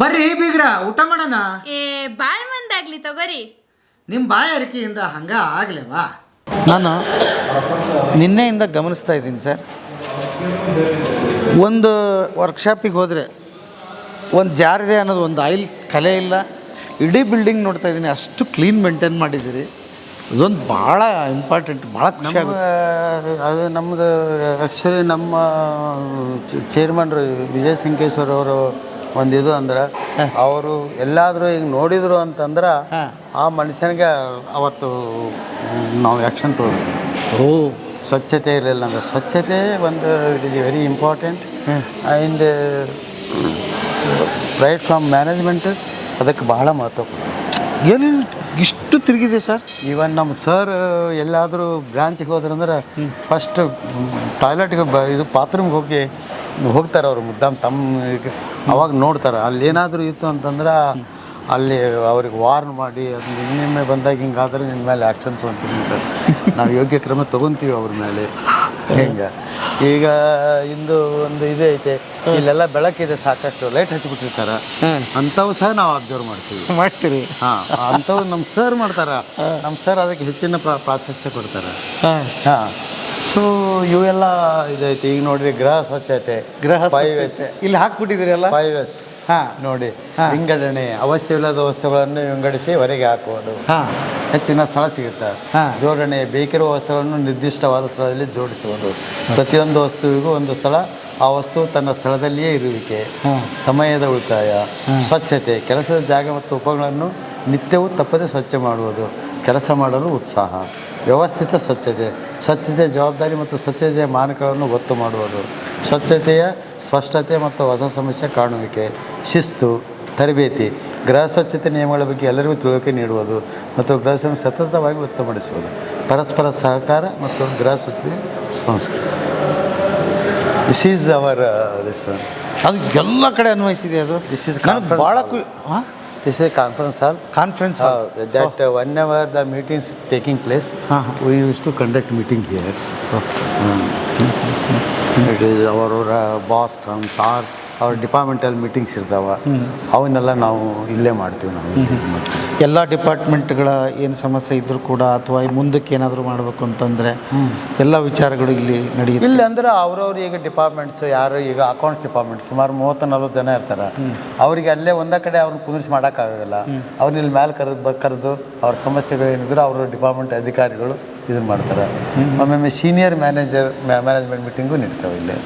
ಬರ್ರಿ ಬೀಗ್ರ ಊಟ ಮಾಡೋಣ. ಏ ಬಾಳ್ ಮಂದಾಗ್ಲಿ ತಗೋರಿ. ನಿಮ್ಮ ಬಾಯ ಅರಿಕೆಯಿಂದ ಹಂಗ ಆಗ್ಲೇವಾ? ನಾನು ನಿನ್ನೆಯಿಂದ ಗಮನಿಸ್ತಾ ಇದ್ದೀನಿ ಸರ್. ಒಂದು ವರ್ಕ್ಶಾಪಿಗೆ ಹೋದರೆ ಒಂದು ಜಾರಿದೆ ಅನ್ನೋದು ಒಂದು ಆಯಿಲ್ ಕಲೆ ಇಲ್ಲ. ಇಡೀ ಬಿಲ್ಡಿಂಗ್ ನೋಡ್ತಾ ಇದ್ದೀನಿ ಅಷ್ಟು ಕ್ಲೀನ್ ಮೇಂಟೈನ್ ಮಾಡಿದ್ದೀರಿ. ಅದೊಂದು ಭಾಳ ಇಂಪಾರ್ಟೆಂಟ್ ಭಾಳ ಖುಷಿ ನಮ್ಮ ಆಗುತ್ತೆ. ಅದು ನಮ್ಮದು ಆ್ಯಕ್ಚುಲಿ ನಮ್ಮ ಚೇರ್ಮನ್ರು ವಿಜಯ್ ಸಂಕೇಶ್ವರ್ ಅವರು ಒಂದು ಇದು ಅಂದ್ರೆ ಅವರು ಎಲ್ಲಾದರೂ ಈಗ ನೋಡಿದ್ರು ಅಂತಂದ್ರೆ ಆ ಮನುಷ್ಯನಿಗೆ ಅವತ್ತು ನಾವು ಆ್ಯಕ್ಷನ್ ತೊಗೊಳ್ಬೇಕು. ಓ. ಸ್ವಚ್ಛತೆ ಇರಲಿಲ್ಲ ಅಂದ್ರೆ ಸ್ವಚ್ಛತೆ ಒಂದು it is very important and right from management ಅದಕ್ಕೆ ಬಹಳ ಮಹತ್ವ. ಏನು ಇಷ್ಟು ತಿರುಗಿದೆ ಸರ್ ಈವನ್ ನಮ್ಮ ಸರ್ ಎಲ್ಲಾದರೂ ಬ್ರಾಂಚಿಗೆ ಹೋದ್ರಂದ್ರೆ ಫಸ್ಟ್ ಟಾಯ್ಲೆಟ್ಗೆ ಬ ಇದು ಬಾತ್ರೂಮ್ಗೆ ಹೋಗಿ ಹೋಗ್ತಾರೆ ಅವರು ಮುದ್ದಾಮ್ ತಮ್ಮ ಅವಾಗ ನೋಡ್ತಾರೆ. ಅಲ್ಲಿ ಏನಾದರೂ ಇತ್ತು ಅಂತಂದ್ರೆ ಅಲ್ಲಿ ಅವ್ರಿಗೆ ವಾರ್ನ್ ಮಾಡಿ ಅದು ಇನ್ನೊಮ್ಮೆ ಬಂದಾಗ ಹಿಂಗಾದ್ರೆ ನಿನ್ನ ಮೇಲೆ ಆ್ಯಕ್ಷನ್ ತೊಗೊಂತೀವಿ ಅಂತ. ನಾವು ಯೋಗ್ಯ ಕ್ರಮ ತೊಗೊತೀವಿ ಅವ್ರ ಮೇಲೆ. ಹಿಂಗೆ? ಈಗ ಇಂದು ಒಂದು ಇದು ಐತೆ ಇಲ್ಲೆಲ್ಲ ಬೆಳಕಿದೆ ಸಾಕಷ್ಟು ಲೈಟ್ ಹಚ್ಬಿಟ್ಟಿರ್ತಾರೆ. ಅಂಥವು ಸಹ ನಾವು ಅಬ್ಸರ್ವ್ ಮಾಡ್ತೀವಿ. ಮಾಡ್ತೀವಿ ಹಾಂ ಅಂಥವು ನಮ್ಮ ಸರ್ ಮಾಡ್ತಾರೆ. ನಮ್ಮ ಸರ್ ಅದಕ್ಕೆ ಹೆಚ್ಚಿನ ಪ್ರಾ ಪ್ರಾಶಸ್ತ್ಯ ಕೊಡ್ತಾರೆ. ಹಾಂ. ಸೊ ಇವೆಲ್ಲ ಇದೈತೆ. ಈಗ ನೋಡ್ರಿ ಗೃಹ ಸ್ವಚ್ಛತೆ. ಗೃಹ ಫೈವ್ ಎಸ್. ಇಲ್ಲಿ ಹಾಕ್ಬಿಟ್ಟಿದ್ದೀರಲ್ಲ ಫೈವ್ ಎಸ್ ಹಾಂ. ನೋಡಿ ವಿಂಗಡಣೆ ಅವಶ್ಯವಿಲ್ಲದ ವಸ್ತುಗಳನ್ನು ವಿಂಗಡಿಸಿ ಹೊರಗೆ ಹಾಕುವುದು. ಹಾಂ. ಹೆಚ್ಚಿನ ಸ್ಥಳ ಸಿಗುತ್ತೆ. ಜೋಡಣೆ ಬೇಕಿರುವ ವಸ್ತುಗಳನ್ನು ನಿರ್ದಿಷ್ಟವಾದ ಸ್ಥಳದಲ್ಲಿ ಜೋಡಿಸುವುದು. ಪ್ರತಿಯೊಂದು ವಸ್ತುವಿಗೂ ಒಂದು ಸ್ಥಳ ಆ ವಸ್ತು ತನ್ನ ಸ್ಥಳದಲ್ಲಿಯೇ ಇರುವಿಕೆ. ಸಮಯದ ಉಳಿತಾಯ. ಸ್ವಚ್ಛತೆ ಕೆಲಸದ ಜಾಗ ಮತ್ತು ಉಪಗಳನ್ನು ನಿತ್ಯವೂ ತಪ್ಪದೆ ಸ್ವಚ್ಛ ಮಾಡುವುದು. ಕೆಲಸ ಮಾಡಲು ಉತ್ಸಾಹ. ವ್ಯವಸ್ಥಿತ ಸ್ವಚ್ಛತೆ. ಸ್ವಚ್ಛತೆಯ ಜವಾಬ್ದಾರಿ ಮತ್ತು ಸ್ವಚ್ಛತೆಯ ಮಾನಕಗಳನ್ನು ಒತ್ತು ಮಾಡುವುದು. ಸ್ವಚ್ಛತೆಯ ಸ್ಪಷ್ಟತೆ ಮತ್ತು ಹೊಸ ಸಮಸ್ಯೆ ಕಾಣುವಿಕೆ. ಶಿಸ್ತು ತರಬೇತಿ ಗೃಹ ಸ್ವಚ್ಛತೆ ನಿಯಮಗಳ ಬಗ್ಗೆ ಎಲ್ಲರಿಗೂ ತಿಳುವಳಿಕೆ ನೀಡುವುದು ಮತ್ತು ಗೃಹ ಸ್ವಚ್ಛತೆ ಸತತವಾಗಿ ಉತ್ತಮಪಡಿಸುವುದು ಪರಸ್ಪರ ಸಹಕಾರ ಮತ್ತು ಗೃಹ ಸ್ವಚ್ಛತೆ ಸಂಸ್ಕೃತಿ. ದಿಸ್ ಈಸ್ ಅವರ್ ದಿಸ್ ಅದು ಎಲ್ಲ ಕಡೆ ಅನ್ವಯಿಸಿದೆ ಅದು. This is a conference hall. Conference uh, hall. Uh, that oh. uh, whenever the meetings taking place, uh -huh. we used to conduct meeting here. Mm. Mm -hmm. It is our uh, boss comes, here. ಅವ್ರ ಡಿಪಾರ್ಟ್ಮೆಂಟಲ್ಲಿ meetings ಇರ್ತಾವ ಅವನ್ನೆಲ್ಲ ನಾವು ಇಲ್ಲೇ ಮಾಡ್ತೀವಿ ನಾವು. ಎಲ್ಲ ಡಿಪಾರ್ಟ್ಮೆಂಟ್ಗಳ ಏನು ಸಮಸ್ಯೆ ಇದ್ದರೂ ಕೂಡ ಅಥವಾ ಮುಂದಕ್ಕೆ ಏನಾದರೂ ಮಾಡಬೇಕು ಅಂತಂದರೆ ಎಲ್ಲ ವಿಚಾರಗಳು ಇಲ್ಲಿ ನಡೆಯುತ್ತೆ. ಇಲ್ಲಿ ಅಂದ್ರೆ ಅವ್ರವ್ರು ಈಗ ಡಿಪಾರ್ಟ್ಮೆಂಟ್ಸ್ ಯಾರು ಈಗ ಅಕೌಂಟ್ಸ್ ಡಿಪಾರ್ಟ್ಮೆಂಟ್ ಸುಮಾರು ಮೂವತ್ತು ನಲ್ವತ್ತು ಜನ ಇರ್ತಾರೆ. ಅವರಿಗೆ ಅಲ್ಲೇ ಒಂದೇ ಕಡೆ ಅವ್ರನ್ನ ಕುಂದಿರಿಸಿ ಮಾಡೋಕ್ಕಾಗಲ್ಲ. ಅವ್ರನ್ನ ಇಲ್ಲಿ ಮೇಲೆ ಕರೆದು ಕರೆದು ಅವ್ರ ಸಮಸ್ಯೆಗಳು ಏನಿದ್ರು ಅವ್ರ ಡಿಪಾರ್ಟ್ಮೆಂಟ್ ಅಧಿಕಾರಿಗಳು ಇದನ್ನ ಮಾಡ್ತಾರೆ. ಒಮ್ಮೊಮ್ಮೆ ಸೀನಿಯರ್ ಮ್ಯಾನೇಜರ್ ಮ್ಯಾನೇಜ್ಮೆಂಟ್ ಮೀಟಿಂಗು ನಡೀತಾವೆ ಇಲ್ಲಿ.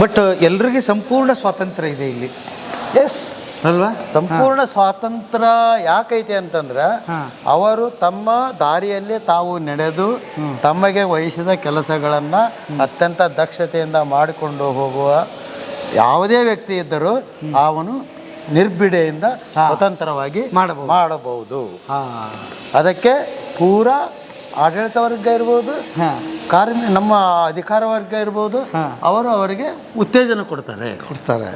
ಬಟ್ ಎಲ್ರಿಗೆ ಸಂಪೂರ್ಣ ಸ್ವಾತಂತ್ರ್ಯ ಇದೆ ಇಲ್ಲಿ. ಎಸ್ ಅಲ್ವಾ? ಸಂಪೂರ್ಣ ಸ್ವಾತಂತ್ರ್ಯ ಯಾಕೈತೆ ಅಂತಂದ್ರೆ ಅವರು ತಮ್ಮ ದಾರಿಯಲ್ಲಿ ತಾವು ನಡೆದು ತಮಗೆ ವಹಿಸಿದ ಕೆಲಸಗಳನ್ನು ಅತ್ಯಂತ ದಕ್ಷತೆಯಿಂದ ಮಾಡಿಕೊಂಡು ಹೋಗುವ ಯಾವುದೇ ವ್ಯಕ್ತಿ ಇದ್ದರೂ ಅವನು ನಿರ್ಭಿಡೆಯಿಂದ ಸ್ವತಂತ್ರವಾಗಿ ಮಾಡಬಹುದು. ಮಾಡಬಹುದು. ಹಾಂ. ಅದಕ್ಕೆ ಪೂರ ಆಡಳಿತ ವರ್ಗ ಇರ್ಬೋದು ಕಾರ್ಯ ನಮ್ಮ ಅಧಿಕಾರ ವರ್ಗ ಇರ್ಬೋದು ಅವರು ಅವರಿಗೆ ಉತ್ತೇಜನ ಕೊಡ್ತಾರೆ. ಕೊಡ್ತಾರೆ.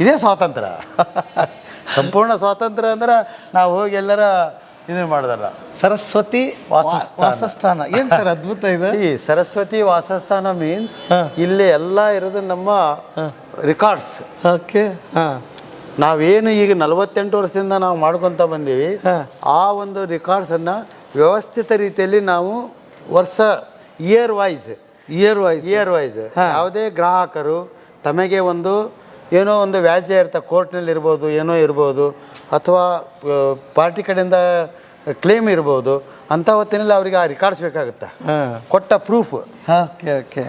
ಇದೇ ಸ್ವಾತಂತ್ರ್ಯ. ಸಂಪೂರ್ಣ ಸ್ವಾತಂತ್ರ್ಯ ಅಂದ್ರೆ ನಾವು ಹೋಗಿ ಎಲ್ಲರ ಇದನ್ನ ಮಾಡಿದಲ್ಲ. ಸರಸ್ವತಿ ವಾಸಸ್ಥಾನ. ವಾಸಸ್ಥಾನ. ಏನು ಸರ್ ಅದ್ಭುತ ಇದೆ? ಸರಸ್ವತಿ ವಾಸಸ್ಥಾನ ಮೀನ್ಸ್ ಇಲ್ಲಿ ಎಲ್ಲ ಇರೋದು ನಮ್ಮ ರೆಕಾರ್ಡ್ಸ್ ಓಕೆ. ಹಾಂ. ನಾವೇನು ಈಗ ನಲವತ್ತೆಂಟು ವರ್ಷದಿಂದ ನಾವು ಮಾಡ್ಕೊತ ಬಂದೀವಿ ಆ ಒಂದು ರೆಕಾರ್ಡ್ಸನ್ನು ವ್ಯವಸ್ಥಿತ ರೀತಿಯಲ್ಲಿ ನಾವು ವರ್ಷ year wise year wise year wise ಯಾವುದೇ ಗ್ರಾಹಕರು ತಮಗೆ ಒಂದು ಏನೋ ಒಂದು ವ್ಯಾಜ್ಯ ಇರ್ತಾ ಕೋರ್ಟ್ನಲ್ಲಿ ಇರ್ಬೋದು ಏನೋ ಇರ್ಬೋದು ಅಥವಾ ಪಾರ್ಟಿ ಕಡೆಯಿಂದ ಕ್ಲೇಮ್ ಇರ್ಬೋದು ಅಂಥ ಹೊತ್ತಿನಲ್ಲಿ ಅವರಿಗೆ ಆ ರೆಕಾರ್ಡ್ಸ್ ಬೇಕಾಗುತ್ತೆ? ಹಾಂ. ಕೊಟ್ಟ ಪ್ರೂಫ್ ಓಕೆ ಓಕೆ.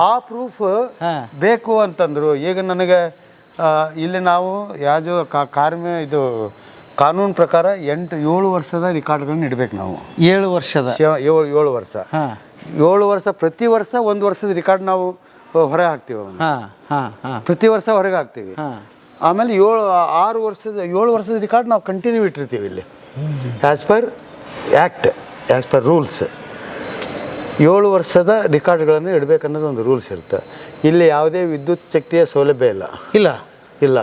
ಆ ಪ್ರೂಫ್. ಬೇಕು ಅಂತಂದ್ರು ಈಗ ನನಗೆ ಇಲ್ಲಿ ನಾವು ಯಾಜು ಕಾರ್ಮಿ ಇದು ಕಾನೂನು ಪ್ರಕಾರ ಎಂಟು ಏಳು ವರ್ಷದ ರೆಕಾರ್ಡ್ಗಳನ್ನ ಇಡಬೇಕು ನಾವು. ಏಳು ವರ್ಷದ? ಏಳು ಏಳು ವರ್ಷ. ಹಾಂ. ಏಳು ವರ್ಷ ಪ್ರತಿ ವರ್ಷ ಒಂದು ವರ್ಷದ ರಿಕಾರ್ಡ್ ನಾವು ಹೊರಗೆ ಹಾಕ್ತೀವಿ ಪ್ರತಿ ವರ್ಷ ಹೊರಗೆ ಹಾಕ್ತೀವಿ. ಆಮೇಲೆ ಏಳು ಆರು ವರ್ಷದ ಏಳು ವರ್ಷದ ರೆಕಾರ್ಡ್ ನಾವು ಕಂಟಿನ್ಯೂ ಇಟ್ಟಿರ್ತೀವಿ ಇಲ್ಲಿ. As per act as per rules ಏಳು ವರ್ಷದ ರೆಕಾರ್ಡ್ಗಳನ್ನು ಇಡಬೇಕನ್ನೋದು ಒಂದು ರೂಲ್ಸ್ ಇರುತ್ತೆ. ಇಲ್ಲಿ ಯಾವುದೇ ವಿದ್ಯುತ್ ಶಕ್ತಿಯ ಸೌಲಭ್ಯ ಇಲ್ಲ. ಇಲ್ಲ. ಇಲ್ಲ.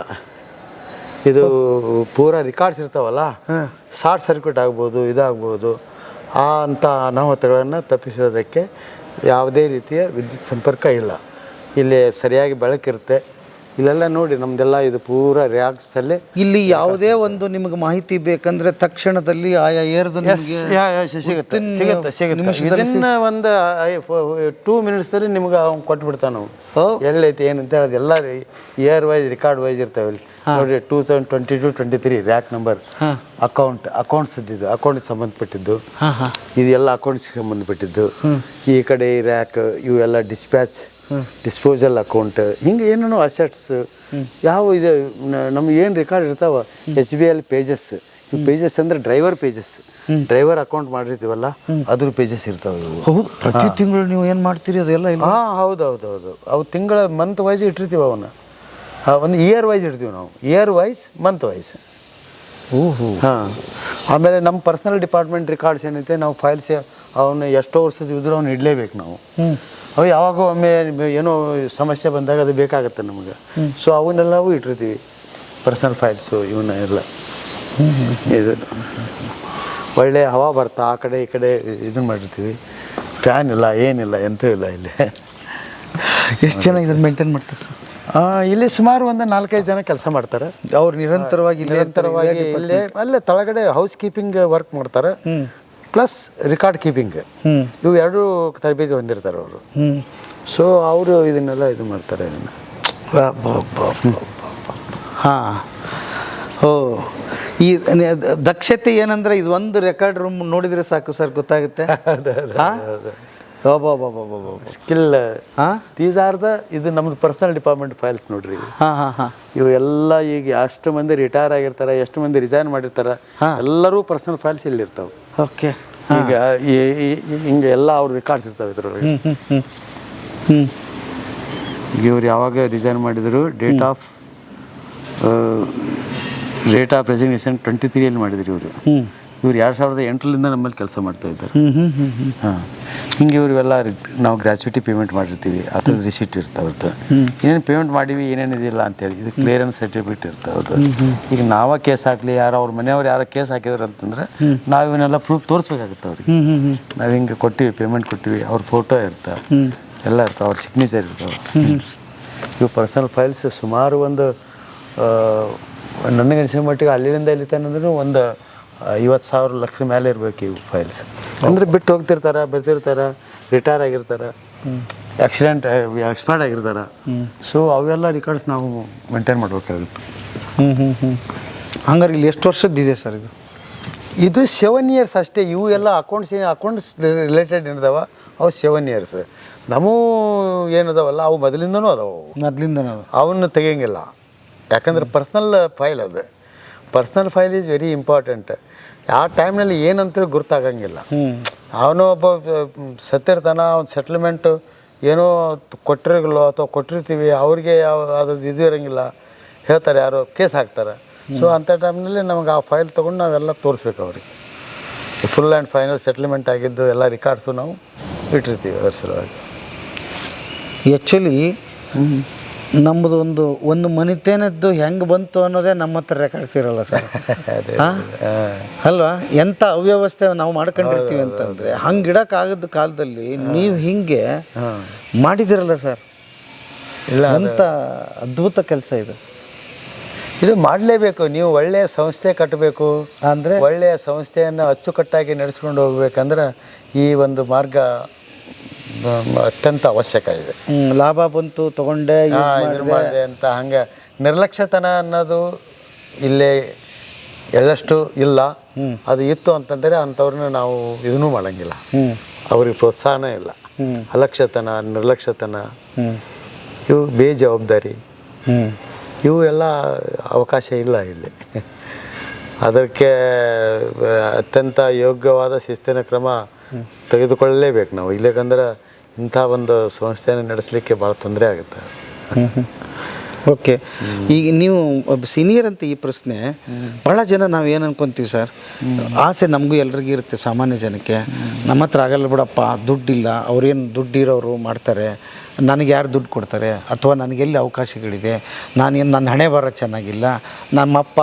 ಇದು ಪೂರಾ ರಿಕಾರ್ಡ್ಸ್ ಇರ್ತಾವಲ್ಲ ಶಾರ್ಟ್ ಸರ್ಕ್ಯೂಟ್ ಆಗ್ಬೋದು ಇದಾಗ್ಬೋದು ಆ ಅಂಥ ಅನಾಹುತಗಳನ್ನು ತಪ್ಪಿಸೋದಕ್ಕೆ ಯಾವುದೇ ರೀತಿಯ ವಿದ್ಯುತ್ ಸಂಪರ್ಕ ಇಲ್ಲ. ಇಲ್ಲಿ ಸರಿಯಾಗಿ ಬೆಳಕಿರುತ್ತೆ. ಇಲ್ಲೆಲ್ಲ ನೋಡಿ ನಮ್ದೆಲ್ಲ ಇದು ಪೂರ ಅಲ್ಲಿ ಇಲ್ಲಿ ಯಾವುದೇ ಒಂದು ನಿಮಗೆ ಮಾಹಿತಿ ಬೇಕಂದ್ರೆ ತಕ್ಷಣದಲ್ಲಿ ಆಯಾ ಏರ್ದು ನಿಮಗೆ ಸಿಗುತ್ತೆ within ಸಿಗುತ್ತೆ ಸಿಗುತ್ತೆ. ನಿಮಿಷದಲ್ಲಿ Within ಒಂದು ಟೂ ಮಿನಿಟ್ಸಲ್ಲಿ ನಿಮ್ಗೆ ಅವ್ನು ಕೊಟ್ಬಿಡ್ತಾನೆ ನಾವು. ಎಲ್ಲೈತಿ ಏನಂತ ಹೇಳೋದು ಎಲ್ಲ ಇಯರ್ ವೈಸ್ ರಿಕಾರ್ಡ್ ವೈಸ್ ಇರ್ತಾವೆ ಇಲ್ಲಿ. ನೋಡಿ two thousand twenty to twenty three rack number account accounts ಇದ್ದಿದ್ದು ಅಕೌಂಟ್ ಸಂಬಂಧಪಟ್ಟಿದ್ದು. ಇದೆಲ್ಲ ಅಕೌಂಟ್ಸ್ಗೆ ಸಂಬಂಧಪಟ್ಟಿದ್ದು. ಈ ಕಡೆ ಈ ರ್ಯಾಕ್ ಇವೆಲ್ಲ ಡಿಸ್ಪ್ಯಾಚ್ ಡಿಸ್ಪೋಸಲ್ ಅಕೌಂಟ್ ಹಿಂಗೆ ಏನೇನೋ ಅಸೆಟ್ಸ್ ಯಾವ ಇದು ನಮ್ಗೆ ಏನು ರೆಕಾರ್ಡ್ ಇರ್ತಾವ? H B L pages pages ಅಂದ್ರೆ ಡ್ರೈವರ್ ಪೇಜಸ್ ಡ್ರೈವರ್ ಅಕೌಂಟ್ ಮಾಡಿರ್ತೀವಲ್ಲ ಅದ್ರ ಪೇಜಸ್ ಇರ್ತಾವೆ ಹೌದು ಪ್ರತಿ ತಿಂಗಳು ನೀವು ಏನು ಮಾಡ್ತೀರಿ ಅದೆಲ್ಲ ಹಾಂ ಹೌದು ಹೌದು ಹೌದು. ಅವು ತಿಂಗಳ ಮಂತ್ ವೈಸ್ ಇಟ್ಟಿರ್ತೀವಿ ಅವನ್ನ. ಒಂದು ಇಯರ್ ವೈಸ್ ಇಡ್ತೀವಿ ನಾವು. ಇಯರ್ ವೈಸ್ ಮಂತ್ ವೈಸ್ ಓಹೋ. ಹಾಂ. ಆಮೇಲೆ ನಮ್ಮ ಪರ್ಸನಲ್ ಡಿಪಾರ್ಟ್ಮೆಂಟ್ ರೆಕಾರ್ಡ್ಸ್ ಏನೈತೆ ನಾವು ಫೈಲ್ಸ್ ಅವನ್ನ ಎಷ್ಟೋ ವರ್ಷದ ಇದ್ರೂ ಅವ್ನು ಇಡಲೇಬೇಕು ನಾವು. ಅವು ಯಾವಾಗ ಒಮ್ಮೆ ಏನೋ ಸಮಸ್ಯೆ ಬಂದಾಗ ಅದು ಬೇಕಾಗುತ್ತೆ ನಮಗೆ. ಸೊ ಅವನ್ನೆಲ್ಲವೂ ಇಟ್ಟಿರ್ತೀವಿ. ಪರ್ಸನಲ್ ಫೈಲ್ಸು ಇವನ್ನ ಎಲ್ಲ. ಇದು. ಒಳ್ಳೆ ಹವಾ ಬರ್ತಾ ಆ ಕಡೆ ಈ ಕಡೆ ಇದನ್ನ ಮಾಡಿರ್ತೀವಿ. ಫ್ಯಾನ್ ಇಲ್ಲ ಏನಿಲ್ಲ ಎಂತೂ ಇಲ್ಲ ಇಲ್ಲಿ. ಎಷ್ಟು ಜನ ಇದನ್ನು ಮೇಂಟೈನ್ ಮಾಡ್ತಾರೆ ಸರ್? ಇಲ್ಲಿ ಸುಮಾರು ಒಂದು ನಾಲ್ಕೈದು ಜನ ಕೆಲಸ ಮಾಡ್ತಾರೆ. ಅವ್ರು ನಿರಂತರವಾಗಿ ನಿರಂತರವಾಗಿ ಇಲ್ಲೇ ಅಲ್ಲೇ ತಳಗಡೆ ಹೌಸ್ ಕೀಪಿಂಗ್ ವರ್ಕ್ ಮಾಡ್ತಾರೆ ಪ್ಲಸ್ ರೆಕಾರ್ಡ್ ಕೀಪಿಂಗ್ ಇವು ಎರಡು ತರಬೇತಿ ಹೊಂದಿರ್ತಾರೆ ಅವರು. ಹ್ಞೂ ಸೊ ಅವರು ಇದನ್ನೆಲ್ಲ ಇದು ಮಾಡ್ತಾರೆ ಇದನ್ನು. ಹಾಂ. ಓ ಈ ದಕ್ಷತೆ ಏನಂದ್ರೆ ಇದು ಒಂದು ರೆಕಾರ್ಡ್ ರೂಮ್ ನೋಡಿದ್ರೆ ಸಾಕು ಸರ್ ಗೊತ್ತಾಗುತ್ತೆ? ಸ್ಕಿಲ್ ದೀಸ್ ಆರ್ ದ ಇದು ನಮ್ದು ಪರ್ಸನಲ್ ಡಿಪಾರ್ಟ್ಮೆಂಟ್ ಫೈಲ್ಸ್ ನೋಡ್ರಿ. ಇವು. ಹಾಂ ಹಾಂ ಹಾಂ. ಇವು ಎಲ್ಲ ಈಗ ಅಷ್ಟು ಮಂದಿ ರಿಟೈರ್ ಆಗಿರ್ತಾರೆ ಎಷ್ಟು ಮಂದಿ ರಿಸೈನ್ ಮಾಡಿರ್ತಾರೆ ಎಲ್ಲರೂ ಪರ್ಸನಲ್ ಫೈಲ್ಸ್ ಇಲ್ಲಿ ಇರ್ತಾವೆ. ಓಕೆ. ಈಗ ಹಿಂಗೆ ಎಲ್ಲ ಅವ್ರ ರೆಕಾರ್ಡ್ಸ್ ಇರ್ತಾವೆ ಇದ್ರೊಳಗೆ. ಈಗ ಇವ್ರು ಯಾವಾಗ ರಿಸೈನ್ ಮಾಡಿದರು date of date of resignation twenty ತ್ರೀಯಲ್ಲಿ ಮಾಡಿದ್ರು ಇವರು. ಇವ್ರು ಎರಡು ಸಾವಿರದ ಎಂಟರಿಂದ ನಮ್ಮಲ್ಲಿ ಕೆಲಸ ಮಾಡ್ತಾ ಇದ್ದಾರೆ. ಹಾಂ. ಹಿಂಗೆ ಇವರಿವೆಲ್ಲ ನಾವು ಗ್ರ್ಯಾಚುಯಿಟಿ ಪೇಮೆಂಟ್ ಮಾಡಿರ್ತೀವಿ ಅದ್ರ ರಿಸಿಟ್ ಇರ್ತಾವ್ರದ್ದು ಏನೇನು ಪೇಮೆಂಟ್ ಮಾಡೀವಿ ಏನೇನು ಇದಿಲ್ಲ ಅಂತೇಳಿ ಇದು ಕ್ಲಿಯರೆನ್ಸ್ ಸರ್ಟಿಫಿಕೇಟ್ ಇರ್ತಾವದು ಈಗ ನಾವ ಕೇಸ್ ಹಾಕಲಿ ಯಾರೋ ಅವ್ರ ಮನೆಯವ್ರು ಯಾರೋ ಕೇಸ್ ಹಾಕಿದ್ರು ಅಂತಂದ್ರೆ ನಾವು ಇವನ್ನೆಲ್ಲ ಪ್ರೂಫ್ ತೋರಿಸ್ಬೇಕಾಗುತ್ತೆ ಅವ್ರಿಗೆ. ನಾವು ಹಿಂಗೆ ಕೊಟ್ಟಿವಿ ಪೇಮೆಂಟ್ ಕೊಟ್ಟಿವಿ ಅವ್ರ ಫೋಟೋ ಇರ್ತಾವೆ ಎಲ್ಲ ಇರ್ತಾವೆ ಅವ್ರ ಸಿಗ್ನೇಚರ್ ಇರ್ತಾವೆ. ಇವು ಪರ್ಸನಲ್ ಫೈಲ್ಸ್ ಸುಮಾರು ಒಂದು ನನಗೆ ಅನಿಸಿದ ಮಟ್ಟಿಗೆ ಅಲ್ಲಿಂದ ಇಲ್ಲಿ ತನಂದ್ರೂ ಒಂದು ಐವತ್ತು ಸಾವಿರ ಲಕ್ಷ ಮೇಲೆ ಇರಬೇಕು ಇವು ಫೈಲ್ಸ್ ಅಂದರೆ ಬಿಟ್ಟು ಹೋಗ್ತಿರ್ತಾರೆ ಬರ್ತಿರ್ತಾರೆ ರಿಟೈರ್ ಆಗಿರ್ತಾರೆ ಆಕ್ಸಿಡೆಂಟ್ ಎಕ್ಸ್ಪೈರ್ಡ್ ಆಗಿರ್ತಾರೆ. ಸೊ ಅವೆಲ್ಲ ರೆಕಾರ್ಡ್ಸ್ ನಾವು ಮೇಂಟೈನ್ ಮಾಡಬೇಕಾಗುತ್ತೆ. ಹ್ಞೂ ಹ್ಞೂ ಹ್ಞೂ ಹಂಗಾರೆ ಇಲ್ಲಿ ಎಷ್ಟು ವರ್ಷದ್ದಿದೆ ಸರ್ ಇದು? ಇದು ಸೆವೆನ್ ಇಯರ್ಸ್ ಅಷ್ಟೇ. ಇವು ಎಲ್ಲ ಅಕೌಂಟ್ಸ್ ಏನು ಅಕೌಂಟ್ಸ್ ರಿಲೇಟೆಡ್ ಏನಿದಾವ ಅವು ಸೆವೆನ್ ಇಯರ್ಸ್ ನಮೂ ಏನದಾವಲ್ಲ ಅವು ಮೊದಲಿಂದನೂ ಅದಾವು. ಮೊದಲಿಂದನೂ ಅವನ್ನ ತೆಗಿಯಂಗಿಲ್ಲ. ಯಾಕಂದ್ರೆ ಪರ್ಸ್ನಲ್ ಫೈಲ್ ಅದು. Personal file is very important ಆ ಟೈಮ್ನಲ್ಲಿ ಏನಂತ ಗೊತ್ತಾಗಂಗಿಲ್ಲ ಅವನು ಒಬ್ಬ ಸತ್ತಿರ್ತಾನ ಅವ್ನು ಸೆಟ್ಲ್ಮೆಂಟು ಏನೋ ಕೊಟ್ಟಿರಲ್ಲ ಅಥವಾ ಕೊಟ್ಟಿರ್ತೀವಿ ಅವ್ರಿಗೆ ಯಾವ ಅದು ಇದು ಇರೋಂಗಿಲ್ಲ. ಹೇಳ್ತಾರೆ ಯಾರೋ ಕೇಸ್ ಹಾಕ್ತಾರೆ. ಸೊ ಅಂಥ ಟೈಮ್ನಲ್ಲಿ ನಮಗೆ ಆ ಫೈಲ್ ತೊಗೊಂಡು ನಾವೆಲ್ಲ ತೋರಿಸ್ಬೇಕು ಅವ್ರಿಗೆ. ಫುಲ್ ಆ್ಯಂಡ್ ಫೈನಲ್ ಸೆಟ್ಲ್ಮೆಂಟ್ ಆಗಿದ್ದು ಎಲ್ಲ ರಿಕಾರ್ಡ್ಸು ನಾವು ಇಟ್ಟಿರ್ತೀವಿ ಅವ್ರ ಸಲುವಾಗಿ. ಆ್ಯಕ್ಚುಲಿ ನಮ್ಮದು ಒಂದು ಒಂದು ಮನಿತೇನದ್ದು ಹೆಂಗೆ ಬಂತು ಅನ್ನೋದೇ ನಮ್ಮ ಹತ್ರ ರೆಕಾರ್ಡ್ಸ್ ಇರೋಲ್ಲ ಸರ್. ಅಲ್ವಾ? ಎಂಥ ಅವ್ಯವಸ್ಥೆ ನಾವು ಮಾಡ್ಕೊಂಡಿರ್ತೀವಿ ಅಂತಂದರೆ ಹಂಗೆ ಇಡೋಕ್ಕಾಗದ ಕಾಲದಲ್ಲಿ ನೀವು ಹಿಂಗೆ ಮಾಡಿದಿರಲ್ಲ ಸರ್. ಇಲ್ಲ ಅಂತ ಅದ್ಭುತ ಕೆಲಸ ಇದು. ಇದು ಮಾಡಲೇಬೇಕು ನೀವು ಒಳ್ಳೆಯ ಸಂಸ್ಥೆ ಕಟ್ಟಬೇಕು. ಅಂದರೆ? ಒಳ್ಳೆಯ ಸಂಸ್ಥೆಯನ್ನು ಅಚ್ಚುಕಟ್ಟಾಗಿ ನಡೆಸ್ಕೊಂಡು ಹೋಗ್ಬೇಕಂದ್ರೆ ಈ ಒಂದು ಮಾರ್ಗ ಅತ್ಯಂತ ಅವಶ್ಯಕ ಇದೆ. ಲಾಭ ಬಂತು ತಗೊಂಡೆ use ಹಾ, ಮಾಡ್ದೆ. ಮಾಡಿದೆ ಅಂತ ಹಂಗೆ ನಿರ್ಲಕ್ಷ್ಯತನ ಅನ್ನೋದು ಇಲ್ಲೇ ಎಳ್ಳಷ್ಟು ಇಲ್ಲ. ಅದು ಇತ್ತು ಅಂತಂದರೆ ಅಂಥವ್ರನ್ನ ನಾವು ಇದನ್ನೂ ಮಾಡಂಗಿಲ್ಲ. ಹ್ಮ್. ಅವ್ರಿಗೆ ಪ್ರೋತ್ಸಾಹನ ಇಲ್ಲ. ಹ್ಮ್. ಅಲಕ್ಷ್ಯತನ ನಿರ್ಲಕ್ಷ್ಯತನ ಹ್ಮ್. ಇವು ಬೇಜವಾಬ್ದಾರಿ. ಹ್ಮ್. ಇವು ಎಲ್ಲ ಅವಕಾಶ ಇಲ್ಲ ಇಲ್ಲಿ. ಅದಕ್ಕೆ ಅತ್ಯಂತ ಯೋಗ್ಯವಾದ ಶಿಸ್ತಿನ ಕ್ರಮ ತೆಗೆದುಕೊಳ್ಳಲೇಬೇಕು ನಾವು. ಇಲ್ಲಕಂದ್ರೆ ಇಂಥ ಒಂದು ಸಂಸ್ಥೆಯನ್ನು ನಡೆಸಲಿಕ್ಕೆ ಭಾಳ ತೊಂದರೆ ಆಗುತ್ತೆ. ಓಕೆ. ಈಗ ನೀವು ಒಬ್ಬ ಸೀನಿಯರ್ ಅಂತ ಈ ಪ್ರಶ್ನೆ ಭಾಳ ಜನ ನಾವು ಏನು ಅನ್ಕೊಂತೀವಿ ಸರ್? ಆಸೆ ನಮಗೂ ಎಲ್ರಿಗೂ ಇರುತ್ತೆ ಸಾಮಾನ್ಯ ಜನಕ್ಕೆ. ನಮ್ಮ ಹತ್ರ ಆಗಲ್ಲ ಬಿಡಪ್ಪ ದುಡ್ಡಿಲ್ಲ ಅವ್ರೇನು ದುಡ್ಡಿರೋರು ಮಾಡ್ತಾರೆ ನನಗೆ ಯಾರು ದುಡ್ಡು ಕೊಡ್ತಾರೆ? ಅಥವಾ ನನಗೆಲ್ಲಿ ಅವಕಾಶಗಳಿದೆ? ನಾನೇನು ನನ್ನ ಹಣೆ ಬರೋ ಚೆನ್ನಾಗಿಲ್ಲ ನಮ್ಮಪ್ಪ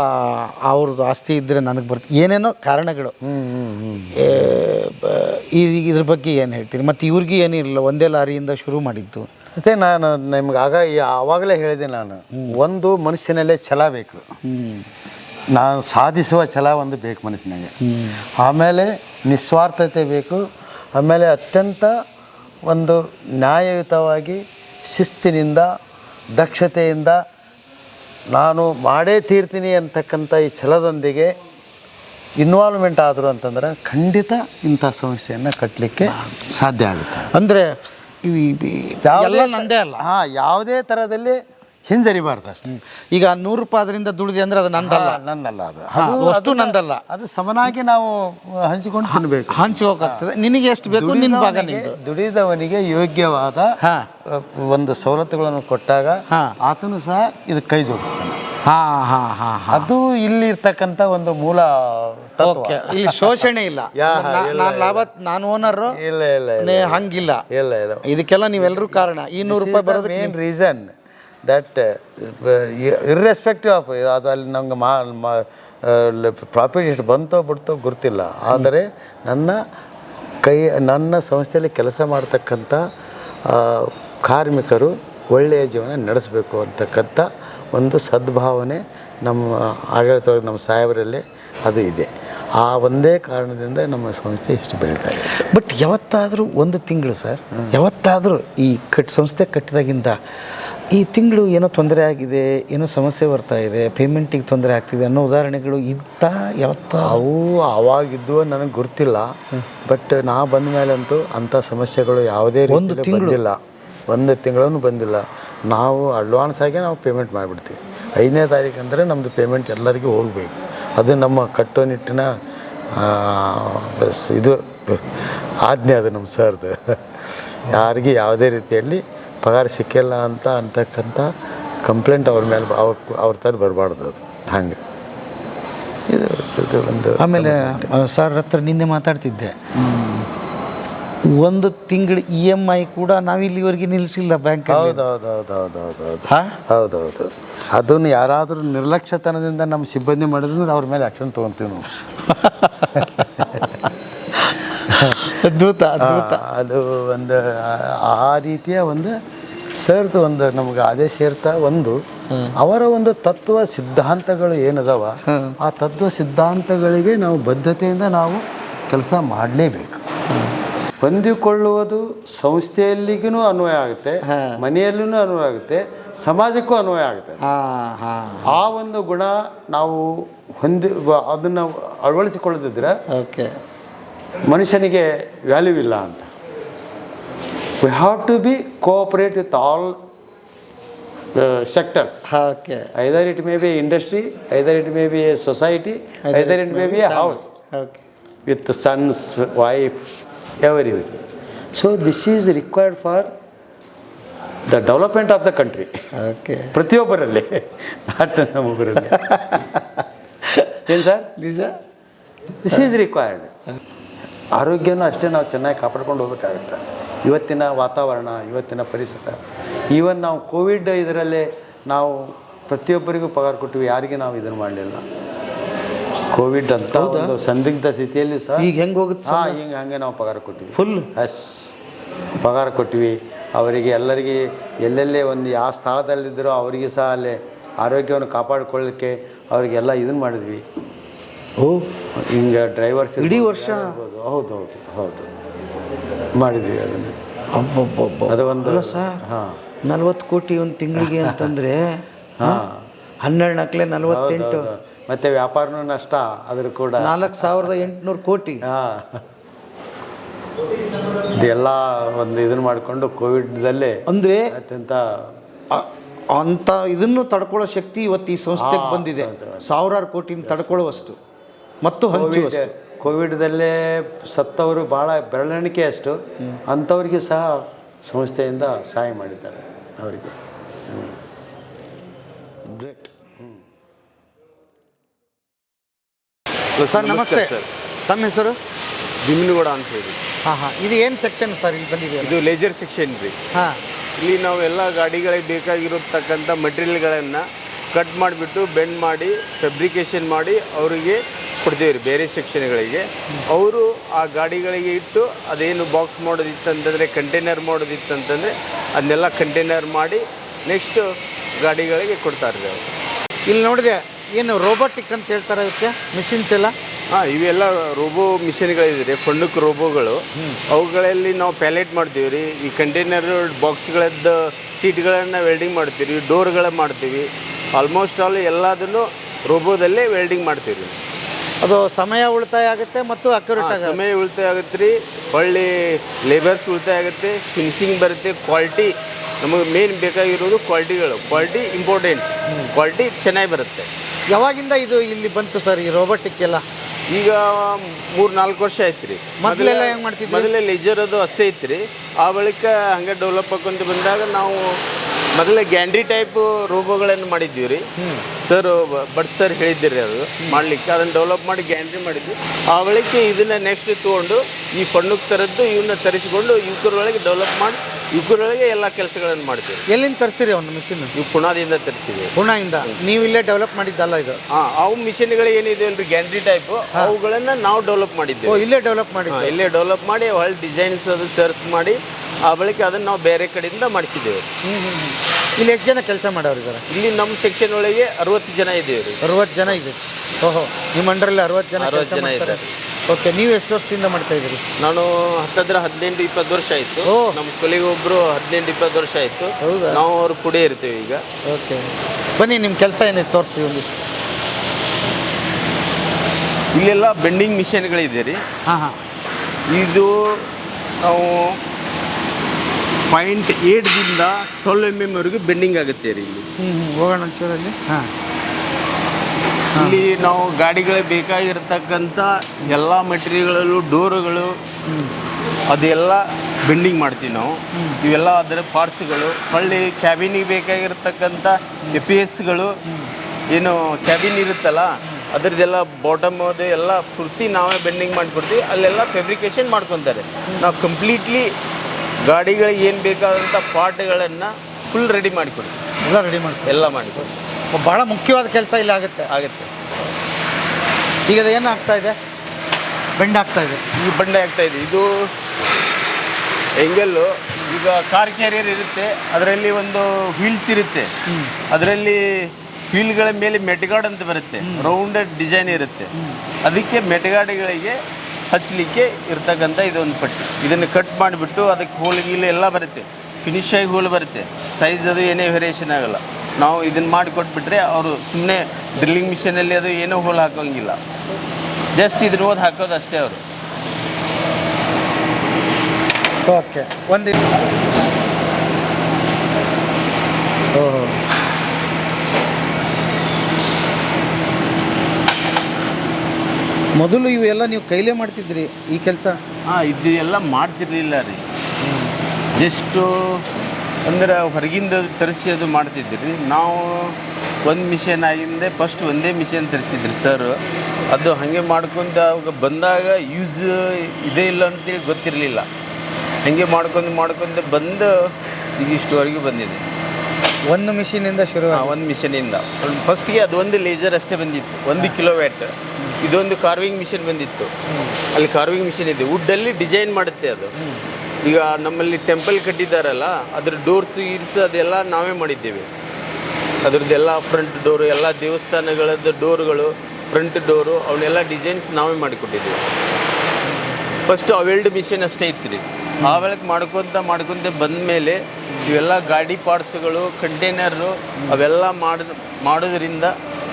ಅವ್ರದ್ದು ಆಸ್ತಿ ಇದ್ದರೆ ನನಗೆ ಬರ್ತ ಏನೇನೋ ಕಾರಣಗಳು. ಇದ್ರ ಬಗ್ಗೆ ಏನು ಹೇಳ್ತೀರಿ? ಮತ್ತು ಇವ್ರಿಗೆ ಏನಿರಲಿಲ್ಲ ಒಂದೇ ಲಾರಿಯಿಂದ ಶುರು ಮಾಡಿದ್ದು. ಮತ್ತೆ ನಾನು ನಿಮ್ಗೆ ಆಗ ಆವಾಗಲೇ ಹೇಳಿದೆ ನಾನು, ಒಂದು ಮನುಷ್ಯನಲ್ಲೇ ಛಲ ಬೇಕು. ನಾನು ಸಾಧಿಸುವ ಛಲ ಒಂದು ಬೇಕು ಮನಸ್ಸಿನಾಗೆ ಆಮೇಲೆ ನಿಸ್ವಾರ್ಥತೆ ಬೇಕು, ಆಮೇಲೆ ಅತ್ಯಂತ ಒಂದು ನ್ಯಾಯಯುತವಾಗಿ ಶಿಸ್ತಿನಿಂದ, ದಕ್ಷತೆಯಿಂದ ನಾನು ಮಾಡೇ ತೀರ್ತೀನಿ ಅಂತಕ್ಕಂಥ ಈ ಛಲದೊಂದಿಗೆ ಇನ್ವಾಲ್ವ್ಮೆಂಟ್ ಆದರು ಅಂತಂದ್ರೆ ಖಂಡಿತ ಇಂಥ ಸಮಸ್ಯೆಯನ್ನು ಕಟ್ಟಲಿಕ್ಕೆ ಸಾಧ್ಯ ಆಗುತ್ತೆ. ಅಂದರೆ ಎಲ್ಲ ನಂದೇ ಅಲ್ಲ ಹಾಂ ಯಾವುದೇ ತರದಲ್ಲಿ ಹಿಂಜರಿಬಾರ್ದು ಅಷ್ಟೇ ಈಗ ನೂರು ರೂಪಾಯಿ ಅದರಿಂದ ದುಡಿದೆ ಅಂದ್ರೆ ಅದು ನಂದಲ್ಲ ನಂದಲ್ಲ ಅದು ಅದು ನಂದಲ್ಲ. ಅದು ಸಮನಾಗಿ ನಾವು ಹಂಚಿಕೊಂಡು ತಿನ್ನಬೇಕು ಹಂಚ್ಕೋಕಾಗ್ತದೆ ನಿನಗೆ ಎಷ್ಟು ಬೇಕು ನಿನ್ನ ಭಾಗ ನಿಂದು ದುಡಿದವನಿಗೆ ಯೋಗ್ಯವಾದ. ಒಂದು ಸವಲತ್ತುಗಳನ್ನು ಕೊಟ್ಟಾಗ. ಆತನು ಸಹ ಇದು ಕೈ ಜೋಡಿಸ್ತಾನೆ ಹಾ ಹಾ ಹಾಂ ಅದು ಇಲ್ಲಿರ್ತಕ್ಕಂಥ ಒಂದು ಮೂಲ ಓಕೆ. ಇಲ್ಲಿ ಶೋಷಣೆ ಇಲ್ಲ. ನಾನು ಲಾಭ ನಾನು ಓನರ್ ಇಲ್ಲ ಇಲ್ಲ ಹಂಗಿಲ್ಲ. ಇಲ್ಲ ಇಲ್ಲ. ಇದಕ್ಕೆಲ್ಲ ನೀವೆಲ್ಲರೂ ಕಾರಣ. ಈ ನೂರು ರೂಪಾಯಿ ಬರೋದಕ್ಕೆ main reason that irrespective of ಅದು ಅಲ್ಲಿ ನಮ್ಗೆ ಮಾ ಪ್ರಾಫಿಟ್ ಎಷ್ಟು ಬಂತೋ ಬಿಡ್ತೋ ಗೊತ್ತಿಲ್ಲ. ಆದರೆ ನನ್ನ ಕೈ ನನ್ನ ಸಂಸ್ಥೆಯಲ್ಲಿ ಕೆಲಸ ಮಾಡ್ತಕ್ಕಂಥ ಆ, ಕಾರ್ಮಿಕರು ಒಳ್ಳೆಯ ಜೀವನ ನಡೆಸಬೇಕು ಅಂತಕ್ಕಂಥ ಒಂದು ಸದ್ಭಾವನೆ ನಮ್ಮ ಆಡಳಿತ ನಮ್ಮ ಸಾಹೇಬರಲ್ಲಿ ಅದು ಇದೆ. ಆ ಒಂದೇ ಕಾರಣದಿಂದ ನಮ್ಮ ಸಂಸ್ಥೆ ಇಷ್ಟು ಬೆಳೀತಾ ಇದೆ. ಬಟ್ ಯಾವತ್ತಾದರೂ ಒಂದು ತಿಂಗಳು ಸರ್ ಯಾವತ್ತಾದರೂ ಈ ಕಟ್ ಸಂಸ್ಥೆ ಕಟ್ಟಿದಾಗಿಂದ ಈ ತಿಂಗಳು ಏನೋ ತೊಂದರೆ ಆಗಿದೆ ಏನೋ ಸಮಸ್ಯೆ ಬರ್ತಾ ಇದೆ ಪೇಮೆಂಟಿಗೆ ತೊಂದರೆ ಆಗ್ತಿದೆ ಅನ್ನೋ ಉದಾಹರಣೆಗಳು ಇದ್ದ ಯಾವತ್ತ ಅವು ಅವಾಗಿದ್ದು ನನಗೆ ಗೊತ್ತಿಲ್ಲ. ಬಟ್ ನಾ ಬಂದ ಮೇಲಂತೂ ಅಂಥ ಸಮಸ್ಯೆಗಳು ಯಾವುದೇ ಒಂದು ರೀತಿ ತಿಂಗಳು? ಬಂದಿಲ್ಲ. ಒಂದು ತಿಂಗಳೂ ಬಂದಿಲ್ಲ. ನಾವು ಅಡ್ವಾನ್ಸ್ ಆಗಿ ನಾವು ಪೇಮೆಂಟ್ ಮಾಡಿಬಿಡ್ತೀವಿ. ಐದನೇ ತಾರೀಕು ಅಂದರೆ ನಮ್ಮದು ಪೇಮೆಂಟ್ ಎಲ್ಲರಿಗೂ ಹೋಗಬೇಕು. ಅದು ನಮ್ಮ ಕಟ್ಟುನಿಟ್ಟಿನ ಇದು ಆಜ್ಞೆ ಅದು ನಮ್ಮ ಸರ್ದು. ಯಾರಿಗೆ ಯಾವುದೇ ರೀತಿಯಲ್ಲಿ ಪಗಾರ ಸಿಕ್ಕಿಲ್ಲ ಅಂತ ಅಂತಕ್ಕಂಥ ಕಂಪ್ಲೇಂಟ್ ಅವ್ರ ಮೇಲೆ ಅವ್ರ ಅವ್ರ ಥರ ಬರಬಾರ್ದು ಅದು. ಹಂಗೆ. ಇದು ಇದು ಒಂದು ಆಮೇಲೆ ಸರ್ ಹತ್ರ ನಿನ್ನೆ ಮಾತಾಡ್ತಿದ್ದೆ. ಒಂದು ತಿಂಗಳು ಇ ಎಂ ಐ ಕೂಡ ನಾವು ಇಲ್ಲಿವರೆಗೆ ನಿಲ್ಲಿಸಿಲ್ಲ ಬ್ಯಾಂಕ್ ಹೌದು ಹೌದು ಹೌದು ಹೌದು ಹೌದು ಹೌದು ಹಾ? ಹೌದು ಹೌದು ಅದನ್ನು ಯಾರಾದರೂ ನಿರ್ಲಕ್ಷ್ಯತನದಿಂದ ನಮ್ಮ ಸಿಬ್ಬಂದಿ ಮಾಡಿದ್ರೆ ಅವ್ರ ಮೇಲೆ ಆ್ಯಕ್ಷನ್ ತೊಗೊತೀವಿ ನಾವು. ಅದ್ಭುತ ಅದ್ಭುತ. ಅದು ಒಂದು ಆ- ಆ ರೀತಿಯ ಒಂದು ಸೇರ್ತು ಒಂದು ನಮ್ಗೆ ಅದೇ ಸೇರ್ತಾ ಒಂದು ಅವರ ಒಂದು ತತ್ವ ಸಿದ್ಧಾಂತಗಳು ಏನದಾವ ಆ ತತ್ವ ಸಿದ್ಧಾಂತಗಳಿಗೆ ನಾವು ಬದ್ಧತೆಯಿಂದ ನಾವು ಕೆಲಸ ಮಾಡಲೇಬೇಕು. ಹೊಂದಿಕೊಳ್ಳುವುದು ಸಂಸ್ಥೆಯಲ್ಲಿಗೂ ಅನ್ವಯ ಆಗುತ್ತೆ ಮನೆಯಲ್ಲೂ ಅನ್ವಯ ಆಗುತ್ತೆ ಸಮಾಜಕ್ಕೂ ಅನ್ವಯ ಆಗುತ್ತೆ. ಆ ಒಂದು ಗುಣ ನಾವು ಹೊಂದಿ ಅದನ್ನು ಅಳವಡಿಸಿಕೊಳ್ಳದಿದ್ರೆ ಓಕೆ. ಮನುಷ್ಯನಿಗೆ ವ್ಯಾಲ್ಯೂ ಇಲ್ಲ ಅಂತ. We have to be cooperate with all sectors okay. Either it may be industry either it may be a society either it may be a house okay with sons wife every so this is required for the development of the country okay ಪ್ರತಿಯೊಬ್ಬರಲ್ಲಿ not ನಮ್ಮೊಬ್ಬರಲ್ಲಿ ಏನು sir? ನಿಜ this is required ಆರೋಗ್ಯನೂ ಅಷ್ಟೇ ನಾವು ಚೆನ್ನಾಗಿ ಕಾಪಾಡ್ಕೊಂಡು ಹೋಗ್ಬೇಕಾಗುತ್ತೆ. ಇವತ್ತಿನ ವಾತಾವರಣ ಇವತ್ತಿನ ಪರಿಸರ. ಈವನ್ ನಾವು ಕೋವಿಡ್ ಇದರಲ್ಲೇ ನಾವು ಪ್ರತಿಯೊಬ್ಬರಿಗೂ ಪಗಾರ ಕೊಟ್ಟಿವಿ ಯಾರಿಗೆ ನಾವು ಇದನ್ನು ಮಾಡಲಿಲ್ಲ. ಕೋವಿಡ್ ಅಂತ ಒಂದು ಸಂದಿಗ್ಧ ಸ್ಥಿತಿಯಲ್ಲಿ ಸಹ ಈಗ ಹೆಂಗೆ ಹೋಗುತ್ತೆ ಹಾಂ ಹಿಂಗೆ ಹಾಗೆ ನಾವು ಪಗಾರ ಕೊಟ್ಟಿವಿ. ಫುಲ್ ಎಸ್ ಪಗಾರ ಕೊಟ್ಟಿವಿ. ಅವರಿಗೆ ಎಲ್ಲರಿಗೆ ಎಲ್ಲೆಲ್ಲೇ ಒಂದು ಯಾವ ಸ್ಥಳದಲ್ಲಿದ್ದರೋ ಅವರಿಗೆ ಸಹ ಅಲ್ಲಿ ಆರೋಗ್ಯವನ್ನು ಕಾಪಾಡಿಕೊಳ್ಳಿಕ್ಕೆ ಅವರಿಗೆಲ್ಲ ಇದನ್ನು ಮಾಡಿದ್ವಿ. ಓ. ಹಿಂಗೆ ಡ್ರೈವರ್ಸ್ ಇಡೀ ವರ್ಷ? ಹೌದು ಹೌದು ಹೌದು. ಮಾಡಿದ್ವಿ ಅದನ್ನು. ಅಬ್ಬಬ್ಬ ಅದು ಒಂದು ಸರ್ ಹಾಂ. ನಲ್ವತ್ತು ಕೋಟಿ ಒಂದು ತಿಂಗಳಿಗೆ ಅಂತಂದರೆ ಹಾಂ. ಹನ್ನೆರಡು ನಾಲ್ಕಲೆ ನಲ್ವತ್ತೆಂಟು. ಮತ್ತು ವ್ಯಾಪಾರನೂ ನಷ್ಟ ಅದ್ರ ಕೂಡ. ನಾಲ್ಕು ಸಾವಿರದ ಎಂಟುನೂರು ಕೋಟಿ. ಹಾಂ. ಇದೆಲ್ಲ ಒಂದು ಇದನ್ನ ಮಾಡಿಕೊಂಡು ಕೋವಿಡ್ದಲ್ಲೇ ಅಂದರೆ ಅತ್ಯಂತ ಅಂಥ ಇದನ್ನು ತಡ್ಕೊಳ್ಳೋ ಶಕ್ತಿ ಇವತ್ತು ಈ ಸಂಸ್ಥೆಗೆ ಬಂದಿದೆ. ಸಾವಿರಾರು ಕೋಟಿನ ತಡ್ಕೊಳ್ಳುವಷ್ಟು. ಮತ್ತು ಹಂಚುವಷ್ಟು. ಕೋವಿಡ್ದಲ್ಲೇ ಸತ್ತವರು ಭಾಳ ಬೆರಳೆಣಿಕೆ ಅಷ್ಟು. ಅಂಥವ್ರಿಗೆ ಸಹ ಸಂಸ್ಥೆಯಿಂದ ಸಹಾಯ ಮಾಡಿದ್ದಾರೆ ಅವರಿಗೆ. ಸರ್ ನಮಸ್ತೆ. ತಮ್ಮ ಹೆಸರು? ಭೀಮನಗೌಡ ಅಂತ ಹೇಳಿ. ಹಾಂ ಹಾಂ. ಇದು ಏನು ಸೆಕ್ಷನ್ ಸರ್ ಇಲ್ಲಿ ಬಂದಿದೆ? ಇದು ಲೇಜರ್ ಸೆಕ್ಷನ್ ರೀ. ಹಾಂ. ಇಲ್ಲಿ ನಾವು ಎಲ್ಲ ಗಾಡಿಗಳಿಗೆ ಬೇಕಾಗಿರತಕ್ಕಂಥ ಮಟೀರಿಯಲ್ಗಳನ್ನು ಕಟ್ ಮಾಡಿಬಿಟ್ಟು ಬೆಂಡ್ ಮಾಡಿ ಫೆಬ್ರಿಕೇಷನ್ ಮಾಡಿ ಅವರಿಗೆ ಕೊಡ್ತೀವಿ ರೀ ಬೇರೆ ಸೆಕ್ಷನ್ಗಳಿಗೆ ಅವರು ಆ ಗಾಡಿಗಳಿಗೆ ಇಟ್ಟು ಅದೇನು ಬಾಕ್ಸ್ ಮಾಡೋದಿತ್ತಂತಂದರೆ ಕಂಟೈನರ್ ಮಾಡೋದಿತ್ತಂತಂದರೆ ಅದನ್ನೆಲ್ಲ ಕಂಟೈನರ್ ಮಾಡಿ ನೆಕ್ಸ್ಟ್ ಗಾಡಿಗಳಿಗೆ ಕೊಡ್ತಾರೆ ರೀ ಅವರು. ಇಲ್ಲಿ ನೋಡಿದೆ ಏನು ರೋಬೋಟಿಕ್ ಅಂತ ಹೇಳ್ತಾರೆ ಅದಕ್ಕೆ ಮಿಷಿನ್ಸ್ ಎಲ್ಲ? ಹಾಂ ಇವೆಲ್ಲ ರೋಬೋ ಮಿಷಿನ್ಗಳಿದೆ ಫಂಡಕ್ ರೋಬೋಗಳು. ಅವುಗಳಲ್ಲಿ ನಾವು ಪ್ಯಾಲೆಟ್ ಮಾಡ್ತೀವಿ ರೀ. ಈ ಕಂಟೈನರ್ ಬಾಕ್ಸ್ಗಳದ್ದು ಸೀಟ್ಗಳನ್ನು ವೆಲ್ಡಿಂಗ್ ಮಾಡ್ತೀವಿ ರೀ. ಡೋರ್ಗಳ ಮಾಡ್ತೀವಿ. ಆಲ್ಮೋಸ್ಟ್ ಆಲ್ ಎಲ್ಲದನ್ನು ರೋಬೋದಲ್ಲೇ ವೆಲ್ಡಿಂಗ್ ಮಾಡ್ತೀವಿ ರೀ. ಅದು ಸಮಯ ಉಳಿತಾಯ ಆಗುತ್ತೆ ಮತ್ತು ಅಕ್ಯುರೇಟ್ ಆಗುತ್ತೆ. ಸಮಯ ಉಳಿತಾಯ ಆಗುತ್ತೆ ರೀ. ಒಳ್ಳೆ ಲೇಬರ್ಸ್ ಉಳಿತಾಯ ಆಗುತ್ತೆ. ಫಿನಿಶಿಂಗ್ ಬರುತ್ತೆ. ಕ್ವಾಲಿಟಿ ನಮಗೆ ಮೇನ್ ಬೇಕಾಗಿರೋದು ಕ್ವಾಲಿಟಿಗಳು. Quality important. ಕ್ವಾಲಿಟಿ ಚೆನ್ನಾಗಿ ಬರುತ್ತೆ. ಯಾವಾಗಿಂದ ಇದು ಇಲ್ಲಿ ಬಂತು ಸರ್ ಈ ರೋಬೋಟಿಕ್ ಎಲ್ಲ? ಈಗ ಮೂರು ನಾಲ್ಕು ವರ್ಷ ಆಯ್ತು ರೀ ಮೊದಲೆಲ್ಲ ಹೆಂಗ್ ಮಾಡ್ತಿದ್ರಿ? ಮೊದಲೇ ಲೆಜರ್ ಅದು ಅಷ್ಟೇ ಇತ್ತು ರೀ ಆ ಬಳಿಕ ಹಂಗೆ ಡೆವಲಪ್ ಆಕೊಂತ ಬಂದಾಗ ನಾವು ಮೊದಲೇ ಗ್ಯಾಂಡ್ರಿ ಟೈಪ್ ರೋಬೋಗಳನ್ನು ಮಾಡಿದ್ವಿ ರೀ ಸರ್ ಬಟ್ ಸರ್ ಹೇಳಿದ್ದೀರಿ ಅದು ಮಾಡ್ಲಿಕ್ಕೆ. ಅದನ್ನು ಡೆವಲಪ್ ಮಾಡಿ ಗ್ಯಾಂಡ್ರಿ ಮಾಡಿದ್ವಿ. ಆ ಬಳಿಕ ಇದನ್ನ ನೆಕ್ಸ್ಟ್ ತೊಗೊಂಡು ಈ ಫಣ್ಣಕ್ಕೆ ತರದ್ದು ಇವನ್ನ ತರಿಸಿಕೊಂಡು ಯುವಕರೊಳಗೆ ಡೆವಲಪ್ ಮಾಡಿ ಯುವಕರೊಳಗೆ ಎಲ್ಲ ಕೆಲಸಗಳನ್ನು ಮಾಡ್ತೀವಿ. ಎಲ್ಲಿಂದ ತರಿಸಿರಿ ಒಂದು ಮಿಷಿನ್ ನೀವು ಪುಣಾದಿಂದ ತರಿಸಿದೆ ಪುಣಾಯಿಂದ. ನೀವು ಇಲ್ಲೇ ಡೆವಲಪ್ ಮಾಡಿದ್ದಲ್ಲ ಇದು? ಹಾಂ ಅವು ಮಿಷಿನ್ಗಳು ಏನಿದೆ ಅಲ್ರಿ ಗ್ಯಾಂಡ್ರಿ ಟೈಪ್ ಅವುಗಳನ್ನು ನಾವು ಡೆವಲಪ್ ಓ ಇಲ್ಲೇ ಡೆವಲಪ್ ಮಾಡಿ ಹಾ, ಇಲ್ಲೇ ಡೆವಲಪ್ ಮಾಡಿ ಒಳ್ಳೆ ಡಿಸೈನ್ಸ್ ಅದು ಸರ್ಚ್ ಮಾಡಿ ಆ ಬಳಿಕ ಅದನ್ನು ನಾವು ಬೇರೆ ಕಡೆಯಿಂದ ಮಾಡಿಸಿದ್ದೇವೆ ಇಲ್ಲಿ ಎಷ್ಟು ಜನ ಕೆಲಸ ಮಾಡೋರು ಇದ್ದಾರೆ ಇಲ್ಲಿ ನಮ್ಮ ಸೆಕ್ಷನ್ ಒಳಗೆ ಅರವತ್ತು ಜನ ಇದ್ದೇವೆ ರೀ. ಅರವತ್ತು ಜನ ಇದೆ ಓಹೋ ನಿಮ್ಮ ಅಂಡರಲ್ಲಿ ಅರವತ್ತು ಜನ ಅರವತ್ತು ಕೆಲಸ ಜನ ಮಾಡ್ತಾರೆ. ಇದ್ದಾರೆ. ಓಕೆ ನೀವು ಎಷ್ಟು ವರ್ಷದಿಂದ ಮಾಡ್ತಾ ಇದ್ದೀರಿ? ನಾನು ಹತ್ತತ್ರ ಹದಿನೆಂಟು ಇಪ್ಪತ್ತು ವರ್ಷ ಆಯಿತು. ಓ. ನಮ್ಮ ಕೊಲಿಗೆ ಒಬ್ಬರು ಹದಿನೆಂಟು ಇಪ್ಪತ್ತು ವರ್ಷ ಆಯಿತು. ಹೌದಾ? ನಾವು ಅವ್ರ ಕೂಡ ಇರ್ತೀವಿ ಈಗ. ಓಕೆ ಬನ್ನಿ ನಿಮ್ಮ ಕೆಲಸ ಏನಿದೆ ತೋರಿಸ್ತೀವಿ ಒಂದು. ಇಲ್ಲೆಲ್ಲ ಬೆಂಡಿಂಗ್ ಮಿಷಿನ್ಗಳಿದೆ ರೀ. ಹಾಂ ಹಾಂ. ಇದು ನಾವು ಪಾಯಿಂಟ್ ಏಟ್ದಿಂದ ಟ್ವೆಲ್ ಎಂ ಎಮ್ವರೆಗೂ ಬೆಂಡಿಂಗ್ ಆಗುತ್ತೆ ರೀ ಇಲ್ಲಿ. ಹ್ಞೂ ಹೋಗೋಣ ಒಂಚೂರಲ್ಲಿ ಹಾಂ. ಇಲ್ಲಿ ನಾವು ಗಾಡಿಗಳಿಗೆ ಬೇಕಾಗಿರ್ತಕ್ಕಂಥ ಎಲ್ಲ ಮೆಟೀರಿಯಲ್ಗಳಲ್ಲೂ ಡೋರುಗಳು, ಅದೆಲ್ಲ ಬೆಂಡಿಂಗ್ ಮಾಡ್ತೀವಿ ನಾವು. ಇವೆಲ್ಲ ಅದರ ಪಾರ್ಟ್ಸ್ಗಳು. ಹಳ್ಳಿ ಕ್ಯಾಬಿನಿಗೆ ಬೇಕಾಗಿರ್ತಕ್ಕಂಥ ಎ ಪಿ ಎಸ್ಗಳು ಏನು ಕ್ಯಾಬಿನ್ ಇರುತ್ತಲ್ಲ, ಅದರದ್ದೆಲ್ಲ ಬಾಟಮ್ ಅದೇ ಎಲ್ಲ ಪೂರ್ತಿ ನಾವೇ ಬೆಂಡಿಂಗ್ ಮಾಡಿಕೊಡ್ತೀವಿ. ಅಲ್ಲೆಲ್ಲ ಫೆಬ್ರಿಕೇಷನ್ ಮಾಡ್ಕೊತಾರೆ. ನಾವು ಕಂಪ್ಲೀಟ್ಲಿ ಗಾಡಿಗಳಿಗೆ ಏನು ಬೇಕಾದಂಥ ಪಾರ್ಟ್ಗಳನ್ನು ಫುಲ್ ರೆಡಿ ಮಾಡಿಕೊಡ್ತೀವಿ. ಎಲ್ಲ ರೆಡಿ ಮಾಡ್ತೀವಿ ಎಲ್ಲ ಮಾಡಿಕೊಡ್ತೀವಿ ಭಾಳ ಮುಖ್ಯವಾದ ಕೆಲಸ ಇಲ್ಲಿ ಆಗುತ್ತೆ. ಆಗುತ್ತೆ. ಈಗ ಅದು ಏನು ಆಗ್ತಾ ಇದೆ? ಬೆಂಡೆ ಆಗ್ತಾ ಇದೆ. ಈ ಬಂಡೆ ಆಗ್ತಾ ಇದೆ. ಇದು ಎಂಗೆಲ್ಲು ಈಗ ಕಾರ್ ಕ್ಯಾರಿಯರ್ ಇರುತ್ತೆ. ಅದರಲ್ಲಿ ಒಂದು ವೀಲ್ಸ್ ಇರುತ್ತೆ. ಅದರಲ್ಲಿ ವೀಲ್ಗಳ ಮೇಲೆ ಮೆಟ್ಗಾರ್ಡ್ ಅಂತ ಬರುತ್ತೆ. ರೌಂಡೆಡ್ ಡಿಸೈನ್ ಇರುತ್ತೆ. ಅದಕ್ಕೆ ಮೆಟ್ಗಾಡಿಗಳಿಗೆ ಹಚ್ಚಲಿಕ್ಕೆ ಇರ್ತಕ್ಕಂಥ ಇದೊಂದು ಪಟ್ಟಿ. ಇದನ್ನು ಕಟ್ ಮಾಡಿಬಿಟ್ಟು ಅದಕ್ಕೆ ಹೋಲ್ ಗೀಲ್ ಎಲ್ಲ ಬರುತ್ತೆ. ಫಿನಿಶ್ ಆಗಿ ಹೋಲ್ ಬರುತ್ತೆ. ಸೈಜ್ ಅದು ಏನೇ ವೇರಿಯೇಷನ್ ಆಗೋಲ್ಲ. ನಾವು ಇದನ್ನು ಮಾಡಿ ಕೊಟ್ಬಿಟ್ರೆ ಅವರು ಸುಮ್ಮನೆ ಡ್ರಿಲ್ಲಿಂಗ್ ಮಿಷಿನಲ್ಲಿ ಅದು ಏನೂ ಹೋಲ್ ಹಾಕೋಂಗಿಲ್ಲ. ಜಸ್ಟ್ ಇದ್ರ ಓದಿ ಹಾಕೋದು ಅಷ್ಟೇ ಅವರು. ಓಕೆ ಒಂದು ಮೊದಲು ಇವೆಲ್ಲ ನೀವು ಕೈಲೇ ಮಾಡ್ತಿದ್ರಿ ಈ ಕೆಲಸ? ಹಾಂ ಇದು ಎಲ್ಲ ಮಾಡ್ತಿರ್ಲಿಲ್ಲ ರೀ. ಜಸ್ಟು ಅಂದ್ರೆ ಹೊರಗಿಂದ ತರಿಸಿ ಅದು ಮಾಡ್ತಿದ್ರಿ ನಾವು ಒಂದು ಮಿಷನ್ ಆಗಿಂದೆ ಫಸ್ಟ್ ಒಂದೇ ಮಿಷನ್ ತರಿಸಿದ್ರಿ ಸರ್ ಅದು ಹಾಗೆ ಮಾಡ್ಕೊಂಡು ಅವಾಗ ಬಂದಾಗ ಯೂಸ್ ಇದೇ ಇಲ್ಲ ಅಂತೇಳಿ ಗೊತ್ತಿರಲಿಲ್ಲ. ಹಾಗೆ ಮಾಡ್ಕೊಂಡು ಮಾಡ್ಕೊಂಡು ಬಂದು ಈಗ ಇಷ್ಟುವರೆಗೂ ಬಂದಿದೆ. ಒಂದು ಮಿಷಿನಿಂದ ಶುರು ಒಂದು ಮಿಷನಿಂದ ಫಸ್ಟ್ಗೆ ಅದು ಒಂದು ಲೇಸರ್ ಅಷ್ಟೇ ಬಂದಿತ್ತು. ಒಂದು ಕಿಲೋ ವ್ಯಾಟ್ ಇದೊಂದು ಕಾರ್ವಿಂಗ್ ಮಿಷಿನ್ ಬಂದಿತ್ತು. ಅಲ್ಲಿ ಕಾರ್ವಿಂಗ್ ಮಿಷಿನ್ ಇದೆ. ವುಡ್ಡಲ್ಲಿ ಡಿಸೈನ್ ಮಾಡುತ್ತೆ ಅದು. ಈಗ ನಮ್ಮಲ್ಲಿ ಟೆಂಪಲ್ ಕಟ್ಟಿದ್ದಾರಲ್ಲ, ಅದ್ರ ಡೋರ್ಸ್ ಇರ್ಸ್ ಅದೆಲ್ಲ ನಾವೇ ಮಾಡಿದ್ದೇವೆ. ಅದ್ರದ್ದೆಲ್ಲ ಫ್ರಂಟ್ ಡೋರು ಎಲ್ಲ ದೇವಸ್ಥಾನಗಳದ್ದು ಡೋರ್ಗಳು ಫ್ರಂಟ್ ಡೋರು ಅವನ್ನೆಲ್ಲ ಡಿಸೈನ್ಸ್ ನಾವೇ ಮಾಡಿಕೊಟ್ಟಿದ್ದೀವಿ. ಫಸ್ಟ್ ಅವೆಲ್ಡ್ ಮಿಷಿನ್ ಅಷ್ಟೇ ಇತ್ತು ರೀ ಆ ವೇಳಕ್ ಮಾಡ್ಕೊತ ಮಾಡ್ಕೊತ ಬಂದ ಮೇಲೆ ಇವೆಲ್ಲ ಗಾಡಿ ಪಾರ್ಟ್ಸ್ಗಳು ಕಂಟೈನರು ಅವೆಲ್ಲ ಮಾಡಿದ ಮಾಡೋದ್ರಿಂದ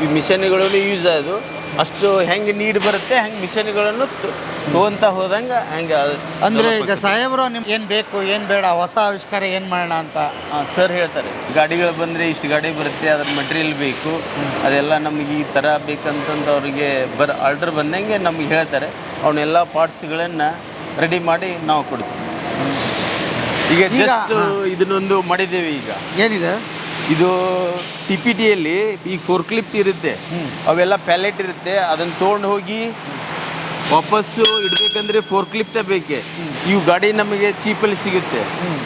ಈ ಮಿಷನ್ಗಳನ್ನು ಯೂಸ್ ಆದವು ಅಷ್ಟು ಹೆಂಗೆ ನೀಡ್ ಬರುತ್ತೆ ಹೆಂಗೆ ಮಿಷನ್ಗಳನ್ನು ತೊಗೊಂತ ಹೋದಂಗೆ ಹೆಂಗೆ ಅಂದರೆ ಈಗ ಸಾಹೇಬರು ನಿಮ್ಗೆ ಏನು ಬೇಕು ಏನು ಬೇಡ ಹೊಸ ಆವಿಷ್ಕಾರ ಏನು ಮಾಡೋಣ ಅಂತ? ಸರ್ ಹೇಳ್ತಾರೆ ಗಾಡಿಗಳು ಬಂದರೆ ಇಷ್ಟು ಗಾಡಿ ಬರುತ್ತೆ ಅದ್ರ ಮೆಟೀರಿಯಲ್ ಬೇಕು. ಅದೆಲ್ಲ ನಮಗೆ ಈ ಥರ ಬೇಕಂತಂದು ಅವರಿಗೆ ಬರ ಆರ್ಡರ್ ಬಂದಂಗೆ ನಮಗೆ ಹೇಳ್ತಾರೆ. ಅವನ್ನೆಲ್ಲ ಪಾರ್ಟ್ಸ್ಗಳನ್ನು ರೆಡಿ ಮಾಡಿ ನಾವು ಕೊಡ್ತೀವಿ. ಈಗ ಜಸ್ಟ್ ಇದನ್ನೊಂದು ಮಾಡಿದ್ದೇವೆ ಈಗ. ಏನಿದೆ? ಇದು ಟಿ ಪಿ ಟಿಯಲ್ಲಿ ಈಗ ಫೋರ್ ಕ್ಲಿಪ್ ಇರುತ್ತೆ. ಅವೆಲ್ಲ ಪ್ಯಾಲೆಟ್ ಇರುತ್ತೆ. ಅದನ್ನು ತೊಗೊಂಡು ಹೋಗಿ ವಾಪಸ್ಸು ಇಡಬೇಕಂದ್ರೆ ಫೋರ್ ಕ್ಲಿಪ್ಟ ಬೇಕೆ. ಇವು ಗಾಡಿ ನಮಗೆ ಚೀಪಲ್ಲಿ ಸಿಗುತ್ತೆ.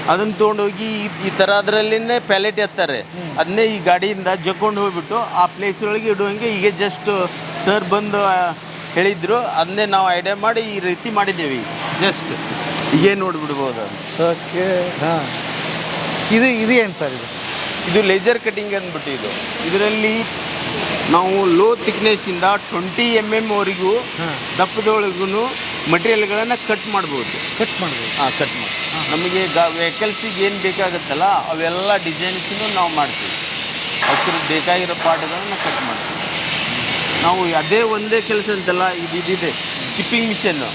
ಅದನ್ನು ತೊಗೊಂಡೋಗಿ ಈ- ಈ ಥರ ಅದರಲ್ಲಿನೇ ಪ್ಯಾಲೆಟ್ ಎತ್ತಾರೆ ಅದನ್ನೇ ಈ ಗಾಡಿಯಿಂದ ಜಕ್ಕೊಂಡು ಹೋಗ್ಬಿಟ್ಟು ಆ ಪ್ಲೇಸ್ ಒಳಗೆ ಇಡುವಂಗೆ ಈಗ ಜಸ್ಟ್ ಸರ್ ಬಂದು ಹೇಳಿದ್ರು. ಅದನ್ನೇ ನಾವು ಐಡಿಯಾ ಮಾಡಿ ಈ ರೀತಿ ಮಾಡಿದ್ದೇವೆ. ಜಸ್ಟ್ ಈಗ ನೋಡಿಬಿಡ್ಬೋದು? ಓಕೆ ಹಾಂ. ಇದು ಇದು ಏನು ಸರ್ ಇದು? ಇದು ಲೇಸರ್ ಕಟಿಂಗ್ ಅಂದ್ಬಿಟ್ಟು ಇದು ಇದರಲ್ಲಿ ನಾವು ಲೋ ಥಿಕ್ನೆಸ್ಸಿಂದ ಟ್ವೆಂಟಿ ಎಂ ಎಂ ವರೆಗೂ ದಪ್ಪದೊಳಗೂ ಮಟೀರಿಯಲ್ಗಳನ್ನು ಕಟ್ ಮಾಡ್ಬೋದು. ಕಟ್ ಮಾಡ್ಬೋದು. ಹಾಂ ಕಟ್ ಮಾಡಿ ನಮಗೆ ಗ ವೆಹಿಕಲ್ಸಿಗೆ ಏನು ಬೇಕಾಗುತ್ತಲ್ಲ ಅವೆಲ್ಲ ಡಿಸೈನ್ಸನ್ನು ನಾವು ಮಾಡ್ತೀವಿ. ಅಷ್ಟು ಬೇಕಾಗಿರೋ ಪಾರ್ಟ್ಗಳನ್ನು ಕಟ್ ಮಾಡ್ತೀವಿ. ನಾವು ಅದೇ ಒಂದೇ ಕೆಲಸ ಅಂತಲ್ಲ ಇದು ಇದಿದೆ. ಕಿಪ್ಪಿಂಗ್ ಮಿಷನ್ನು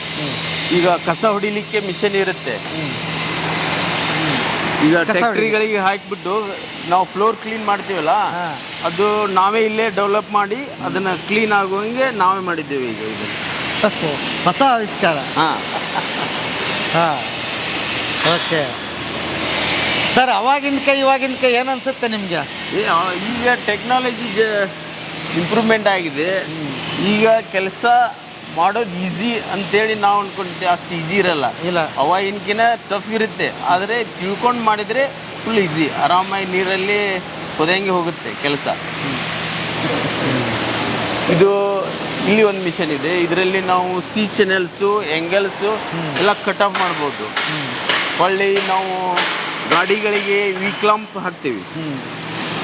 ಈಗ ಕಸ ಹೊಡಿಲಿಕ್ಕೆ ಮಿಷನ್ ಇರುತ್ತೆ. ಈಗ ಟ್ಯಾಕ್ಟ್ರಿಗಳಿಗೆ ಹಾಕಿಬಿಟ್ಟು ನಾವು ಫ್ಲೋರ್ ಕ್ಲೀನ್ ಮಾಡ್ತೀವಲ್ಲ. ಅದು ನಾವೇ ಇಲ್ಲೇ ಡೆವಲಪ್ ಮಾಡಿ ಅದನ್ನು ಕ್ಲೀನ್ ಆಗುವಂಗೆ ನಾವೇ ಮಾಡಿದ್ದೇವೆ ಈಗ ಇದನ್ನು ಹೊಸ ಆವಿಷ್ಕಾರ. ಹಾಂ. ಹಾಂ. ಓಕೆ. ಸರ್ ಅವಾಗಿನ ಇವಾಗಿನ ಕೈ ಏನು ಅನ್ಸುತ್ತೆ ನಿಮಗೆ? ಈಗ ಟೆಕ್ನಾಲಜಿ ಇಂಪ್ರೂವ್ಮೆಂಟ್ ಆಗಿದೆ. ಈಗ ಕೆಲಸ ಮಾಡೋದು ಈಸಿ ಅಂತೇಳಿ ನಾವು ಅನ್ಕೊಂಡಿದ್ದೆ ಅಷ್ಟು ಈಸಿ ಇರಲ್ಲ. ಇಲ್ಲ. ಅವಾಗಿನಕಿನ ಟಫ್ ಇರುತ್ತೆ ಆದರೆ ತಿಳ್ಕೊಂಡು ಮಾಡಿದರೆ ಫುಲ್ ಈಸಿ ಆರಾಮಾಗಿ ನೀರಲ್ಲಿ ಹೊದಂಗೆ ಹೋಗುತ್ತೆ ಕೆಲಸ. ಇದು ಇಲ್ಲಿ ಒಂದು ಮಿಷನ್ ಇದೆ. ಇದರಲ್ಲಿ ನಾವು ಸಿ ಚಾನೆಲ್ಸು ಎಂಗಲ್ಸು ಎಲ್ಲ ಕಟ್ ಆಫ್ ಮಾಡ್ಬೋದು. ಹೊಳ್ಳಿ ನಾವು ಗಾಡಿಗಳಿಗೆ ವಿಕ್ಲಾಂಪ್ ಹಾಕ್ತೀವಿ.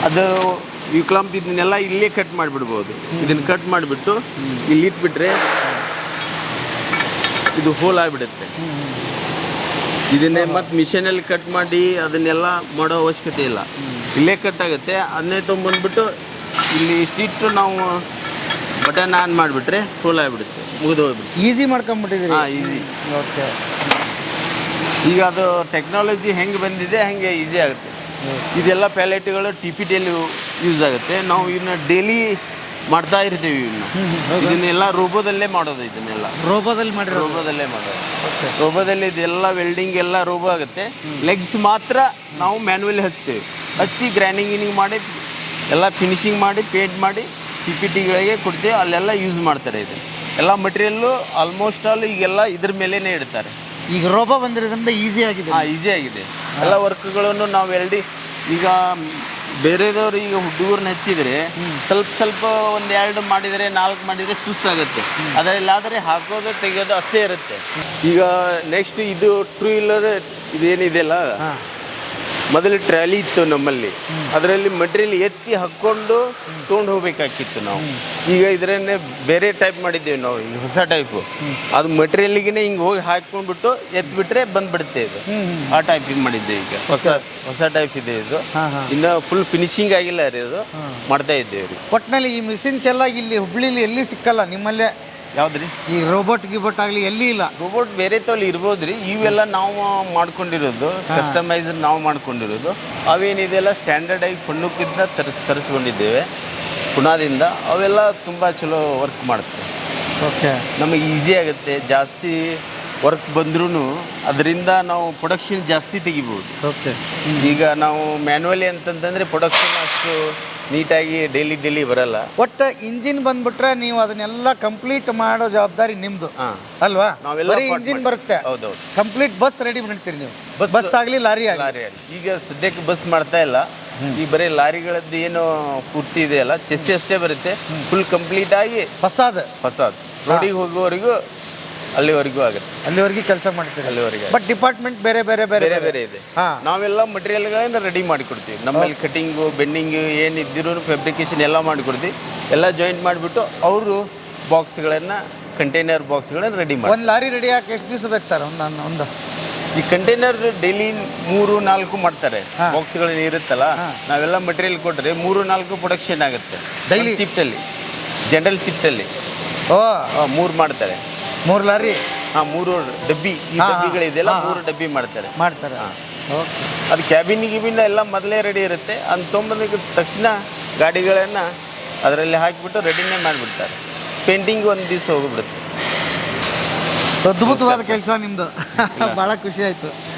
ಅದು ವಿಕ್ಲಾಂಪ್ ಇದನ್ನೆಲ್ಲ ಇಲ್ಲೇ ಕಟ್ ಮಾಡಿಬಿಡ್ಬೋದು. ಇದನ್ನು ಕಟ್ ಮಾಡಿಬಿಟ್ಟು ಇಲ್ಲಿ ಇಟ್ಬಿಟ್ರೆ ಇದು ಹೋಲ್ ಆಗಿಬಿಡುತ್ತೆ. ಇದನ್ನೇ ಮತ್ತೆ ಮಿಷನಲ್ಲಿ ಕಟ್ ಮಾಡಿ ಅದನ್ನೆಲ್ಲ ಮಾಡೋ ಅವಶ್ಯಕತೆ ಇಲ್ಲ. ಇಲ್ಲೇ ಕಟ್ ಆಗುತ್ತೆ. ಅದನ್ನೇ ತೊಗೊಂಬಂದ್ಬಿಟ್ಟು ಇಲ್ಲಿ ಇಷ್ಟಿಟ್ಟು ನಾವು ಬಟನ್ ಆನ್ ಮಾಡಿಬಿಟ್ರೆ ಹೋಲ್ ಆಗಿಬಿಡುತ್ತೆ ಮುಗಿದು ಹೋಗ್ಬಿಡುತ್ತೆ. ಈಸಿ ಮಾಡ್ಕೊಂಬಿಟ್ಟಿದ್ದೀರಿ? ಹಾಂ ಈಸಿ. ಓಕೆ. ಈಗ ಅದು ಟೆಕ್ನಾಲಜಿ ಹೆಂಗೆ ಬಂದಿದೆ ಹಾಗೆ ಈಸಿ ಆಗುತ್ತೆ. ಇದೆಲ್ಲ ಪ್ಯಾಲೆಟ್ಗಳು ಟಿ ಪಿ ಟಿಯಲ್ಲಿ ಯೂಸ್ ಆಗುತ್ತೆ. ನಾವು ಇನ್ನು ಡೈಲಿ ಮಾಡ್ತಾ ಇರ್ತೀವಿ ಇದನ್ನೆಲ್ಲ ರೋಬೋದಲ್ಲೇ ಮಾಡೋದು ಇದನ್ನೆಲ್ಲ. ರೋಬೋದಲ್ಲಿ ಮಾಡಿರೋ ರೋಬೋದಲ್ಲೇ ಮಾಡೋದು. ರೋಬೋದಲ್ಲಿ ಇದೆಲ್ಲ ವೆಲ್ಡಿಂಗ್ ಎಲ್ಲ ರೋಬೋ ಆಗುತ್ತೆ. ಲೆಗ್ಸ್ ಮಾತ್ರ ನಾವು ಮ್ಯಾನ್ಯಲ್ ಹಚ್ತೀವಿ. ಹಚ್ಚಿ ಗ್ರ್ಯಾಂಡಿಂಗ್ ಗಿನಿಂಗ್ ಮಾಡಿ ಎಲ್ಲ ಫಿನಿಶಿಂಗ್ ಮಾಡಿ ಪೇಂಟ್ ಮಾಡಿ ಪಿ ಪಿ ಟಿಗಳಿಗೆ ಕೊಡ್ತೀವಿ. ಅಲ್ಲೆಲ್ಲ ಯೂಸ್ ಮಾಡ್ತಾರೆ ಇದು ಎಲ್ಲ ಮಟೀರಿಯಲ್ಲು ಆಲ್ಮೋಸ್ಟ್ ಆಲ್ ಈಗೆಲ್ಲ ಇದ್ರ ಮೇಲೇ ಇಡ್ತಾರೆ. ಈಗ ರೋಬೋ ಬಂದಿರೋದ್ರಿಂದ ಈಸಿ ಆಗಿದೆ. ಹಾಂ ಈಸಿ ಆಗಿದೆ. ಎಲ್ಲ ವರ್ಕ್ಗಳನ್ನು ನಾವು ವೆಲ್ಡಿ ಈಗ ಬೇರೆದವ್ರು ಈಗ ಹುಡುಗರನ್ನ ಹಚ್ಚಿದರೆ ಸ್ವಲ್ಪ ಸ್ವಲ್ಪ ಒಂದು ಎರಡು ಮಾಡಿದರೆ ನಾಲ್ಕು ಮಾಡಿದರೆ ಸುಸ್ತಾಗುತ್ತೆ. ಅದರಲ್ಲಾದರೆ ಹಾಕೋದು ತೆಗೆಯೋದು ಅಷ್ಟೇ ಇರುತ್ತೆ. ಈಗ ನೆಕ್ಸ್ಟ್ ಇದು ಟ್ರೂ ವೀಲರ್ ಇದೇನಿದೆಯಲ್ಲ? ಮೊದಲು ಟ್ರಾಲಿ ಇತ್ತು ನಮ್ಮಲ್ಲಿ. ಅದರಲ್ಲಿ ಮಟೀರಿಯಲ್ ಎತ್ತಿ ಹಾಕ್ಕೊಂಡು ತೊಗೊಂಡು ಹೋಗ್ಬೇಕಾಗಿತ್ತು ನಾವು. ಈಗ ಇದರನ್ನೇ ಬೇರೆ ಟೈಪ್ ಮಾಡಿದ್ದೇವೆ ನಾವು ಈಗ ಹೊಸ ಟೈಪು ಅದು ಮಟೀರಿಯಲ್ಗೆ ಹಿಂಗೆ ಹೋಗಿ ಹಾಕ್ಕೊಂಡ್ಬಿಟ್ಟು ಎತ್ಬಿಟ್ರೆ ಬಂದ್ಬಿಡುತ್ತೆ ಇದು. ಆ ಟೈಪ್ ಇದು ಮಾಡಿದ್ದೆ ಈಗ. ಹೊಸ ಹೊಸ ಟೈಪ್ ಇದೆ ಇದು. ಇನ್ನು ಫುಲ್ ಫಿನಿಶಿಂಗ್ ಆಗಿಲ್ಲ ರೀ ಇದು ಮಾಡ್ತಾ ಇದ್ದೇವೆ ರೀ. ಒಟ್ಟಿನಲ್ಲಿ ಈ ಮಿಷಿನ್ಸ್ ಎಲ್ಲ ಇಲ್ಲಿ ಹುಬ್ಳಿಲಿ ಎಲ್ಲಿ ಸಿಕ್ಕಲ್ಲ ನಿಮ್ಮಲ್ಲೇ ಯಾವ್ದು ರೀ ಈ ರೋಬೋಟ್ ಗಿಬೋಟ್ ಆಗಲಿ ಎಲ್ಲಿ ಇಲ್ಲ. ರೋಬೋಟ್ ಬೇರೆ ತೋಲಿ ಇರ್ಬೋದು ರೀ ಇವೆಲ್ಲ ನಾವು ಮಾಡ್ಕೊಂಡಿರೋದು ಕಸ್ಟಮೈಸ್ ನಾವು ಮಾಡ್ಕೊಂಡಿರೋದು. ಅವೇನಿದೆಲ್ಲ ಸ್ಟ್ಯಾಂಡರ್ಡ್ ಆಗಿ ಪಣ್ಣಕ್ಕಿಂತ ತರಿಸ್ ತರಿಸ್ಕೊಂಡಿದ್ದೇವೆ. ಪುನಾದಿಂದ ಅವೆಲ್ಲ ತುಂಬ ಚಲೋ ವರ್ಕ್ ಮಾಡುತ್ತೆ. ಓಕೆ. ನಮಗೆ ಈಸಿ ಆಗುತ್ತೆ. ಜಾಸ್ತಿ ವರ್ಕ್ ಬಂದ್ರೂ ಅದರಿಂದ ನಾವು ಪ್ರೊಡಕ್ಷನ್ ಜಾಸ್ತಿ ತೆಗಿಬೋದು. ಓಕೆ. ಈಗ ನಾವು ಮ್ಯಾನ್ಯಲಿ ಅಂತಂತಂದರೆ ಪ್ರೊಡಕ್ಷನ್ ಅಷ್ಟು ನೀಟಾಗಿ ಡೈಲಿ ಡೈಲಿ ಬರಲ್ಲ. ಒಟ್ಟು ಇಂಜಿನ್ ಬಂದ್ಬಿಟ್ರೆ ನೀವು ಅದನ್ನೆಲ್ಲ ಕಂಪ್ಲೀಟ್ ಮಾಡೋ ಜವಾಬ್ದಾರಿ ನಿಮ್ದು. ಹಾಂ. ಅಲ್ವಾ? ನಾವೆಲ್ಲ ಬರೀ part ಇಂಜಿನ್ ಮಾಡಿ- ಬರುತ್ತೆ. ಹೌದೌದು. ಕಂಪ್ಲೀಟ್ ಬಸ್ ರೆಡಿ ಮಾಡ್ತೀರಿ ನೀವು. ಬಸ್- ಬಸ್ ಆಗಲಿ ಲಾರಿ ಆಗಲಿ. ಲಾರಿಯಲ್ಲಿ ಈಗ ಸದ್ಯಕ್ಕೆ ಬಸ್ ಮಾಡ್ತಾ ಇಲ್ಲ. ಈ ಬರೀ ಲಾರಿಗಳದ್ದು ಏನು ಪೂರ್ತಿ ಇದೆಯಲ್ಲ ಚೆಸ್ಸಿ ಅಷ್ಟೇ ಬರುತ್ತೆ. ಫುಲ್ ಕಂಪ್ಲೀಟ್ ಆಗಿ ಹೊಸಾದ ಹೊಸದು ರೋಡಿಗೆ ಹೋಗುವವರೆಗೂ ಅಲ್ಲಿವರೆಗೂ ಆಗುತ್ತೆ. ಅಲ್ಲಿವರೆಗೆ ಕೆಲಸ ಮಾಡ್ತೀರಿ? ಅಲ್ಲಿವರೆಗೆ ಬಟ್ ಡಿಪಾರ್ಟ್ಮೆಂಟ್ ಬೇರೆ ಬೇರೆ ಬೇರೆ ಬೇರೆ ಬೇರೆ. ಇದೆ. ಹಾ. ನಾವೆಲ್ಲ ಮಟೀರಿಯಲ್ಗಳನ್ನ ರೆಡಿ ಮಾಡಿಕೊಡ್ತೀವಿ. ನಮ್ಮಲ್ಲಿ ಕಟಿಂಗು ಬೆಂಡಿಂಗು ಏನು ಫ್ಯಾಬ್ರಿಕೇಶನ್ ಎಲ್ಲ ಮಾಡಿಕೊಡ್ತೀವಿ. ಎಲ್ಲ ಜಾಯಿಂಟ್ ಮಾಡಿಬಿಟ್ಟು ಅವರು ಬಾಕ್ಸ್ಗಳನ್ನು ಕಂಟೈನರ್ ಬಾಕ್ಸ್ಗಳನ್ನು ರೆಡಿ ಮಾಡಿ ಒಂದು ಲಾರಿ ರೆಡಿ ಹಾಕಿ ಎಷ್ಟು ದಿವಸ ಬೇಕು ಸರ್ ಒಂದು ಒಂದು ಈ ಕಂಟೈನರ್ ಡೈಲಿ ಮೂರು ನಾಲ್ಕು ಮಾಡ್ತಾರೆ. ಬಾಕ್ಸ್ಗಳೇನು ಬಾಕ್ಸ್ಗಳು ಇರುತ್ತಲ್ಲ. ನಾವೆಲ್ಲ ಮಟೀರಿಯಲ್ ಕೊಟ್ಟರೆ ಮೂರು ನಾಲ್ಕು ಪ್ರೊಡಕ್ಷನ್ ಆಗುತ್ತೆ. ಡೈಲಿ ಶಿಫ್ಟಲ್ಲಿ ಜನರಲ್ ಶಿಫ್ಟಲ್ಲಿ ಓ. ಮೂರು ಮಾಡ್ತಾರೆ. ಮೂರು ಲಾರಿ? ಹಾಂ ಮೂರು ಡಬ್ಬಿ. ಈ ಹಾ, ಹಾ. ಡಬ್ಬಿಗಳಿದೆಯಲ್ಲ ಹಾ, ಹಾ. ಮೂರು ಡಬ್ಬಿ ಮಾಡ್ತಾರೆ. ಮಾಡ್ತಾರೆ. ಹಾ. ಓಕೆ. ಅದು ಕ್ಯಾಬಿನ್ ಗಿಬಿನ್ ಎಲ್ಲ ಮೊದಲೇ ರೆಡಿ ಇರುತ್ತೆ. ಅದು ತೊಗೊಂಬಂದ ತಕ್ಷಣ ಗಾಡಿಗಳನ್ನು ಅದರಲ್ಲಿ ಹಾಕಿಬಿಟ್ಟು ರೆಡಿನೇ ಮಾಡಿಬಿಡ್ತಾರೆ. ಪೇಂಟಿಂಗ್ ಒಂದು ದಿವಸ ಹೋಗಿಬಿಡುತ್ತೆ. ಅದ್ಭುತವಾದ ಕೆಲಸ ನಿಮ್ಮದು ಭಾಳ ಖುಷಿ ಆಯಿತು.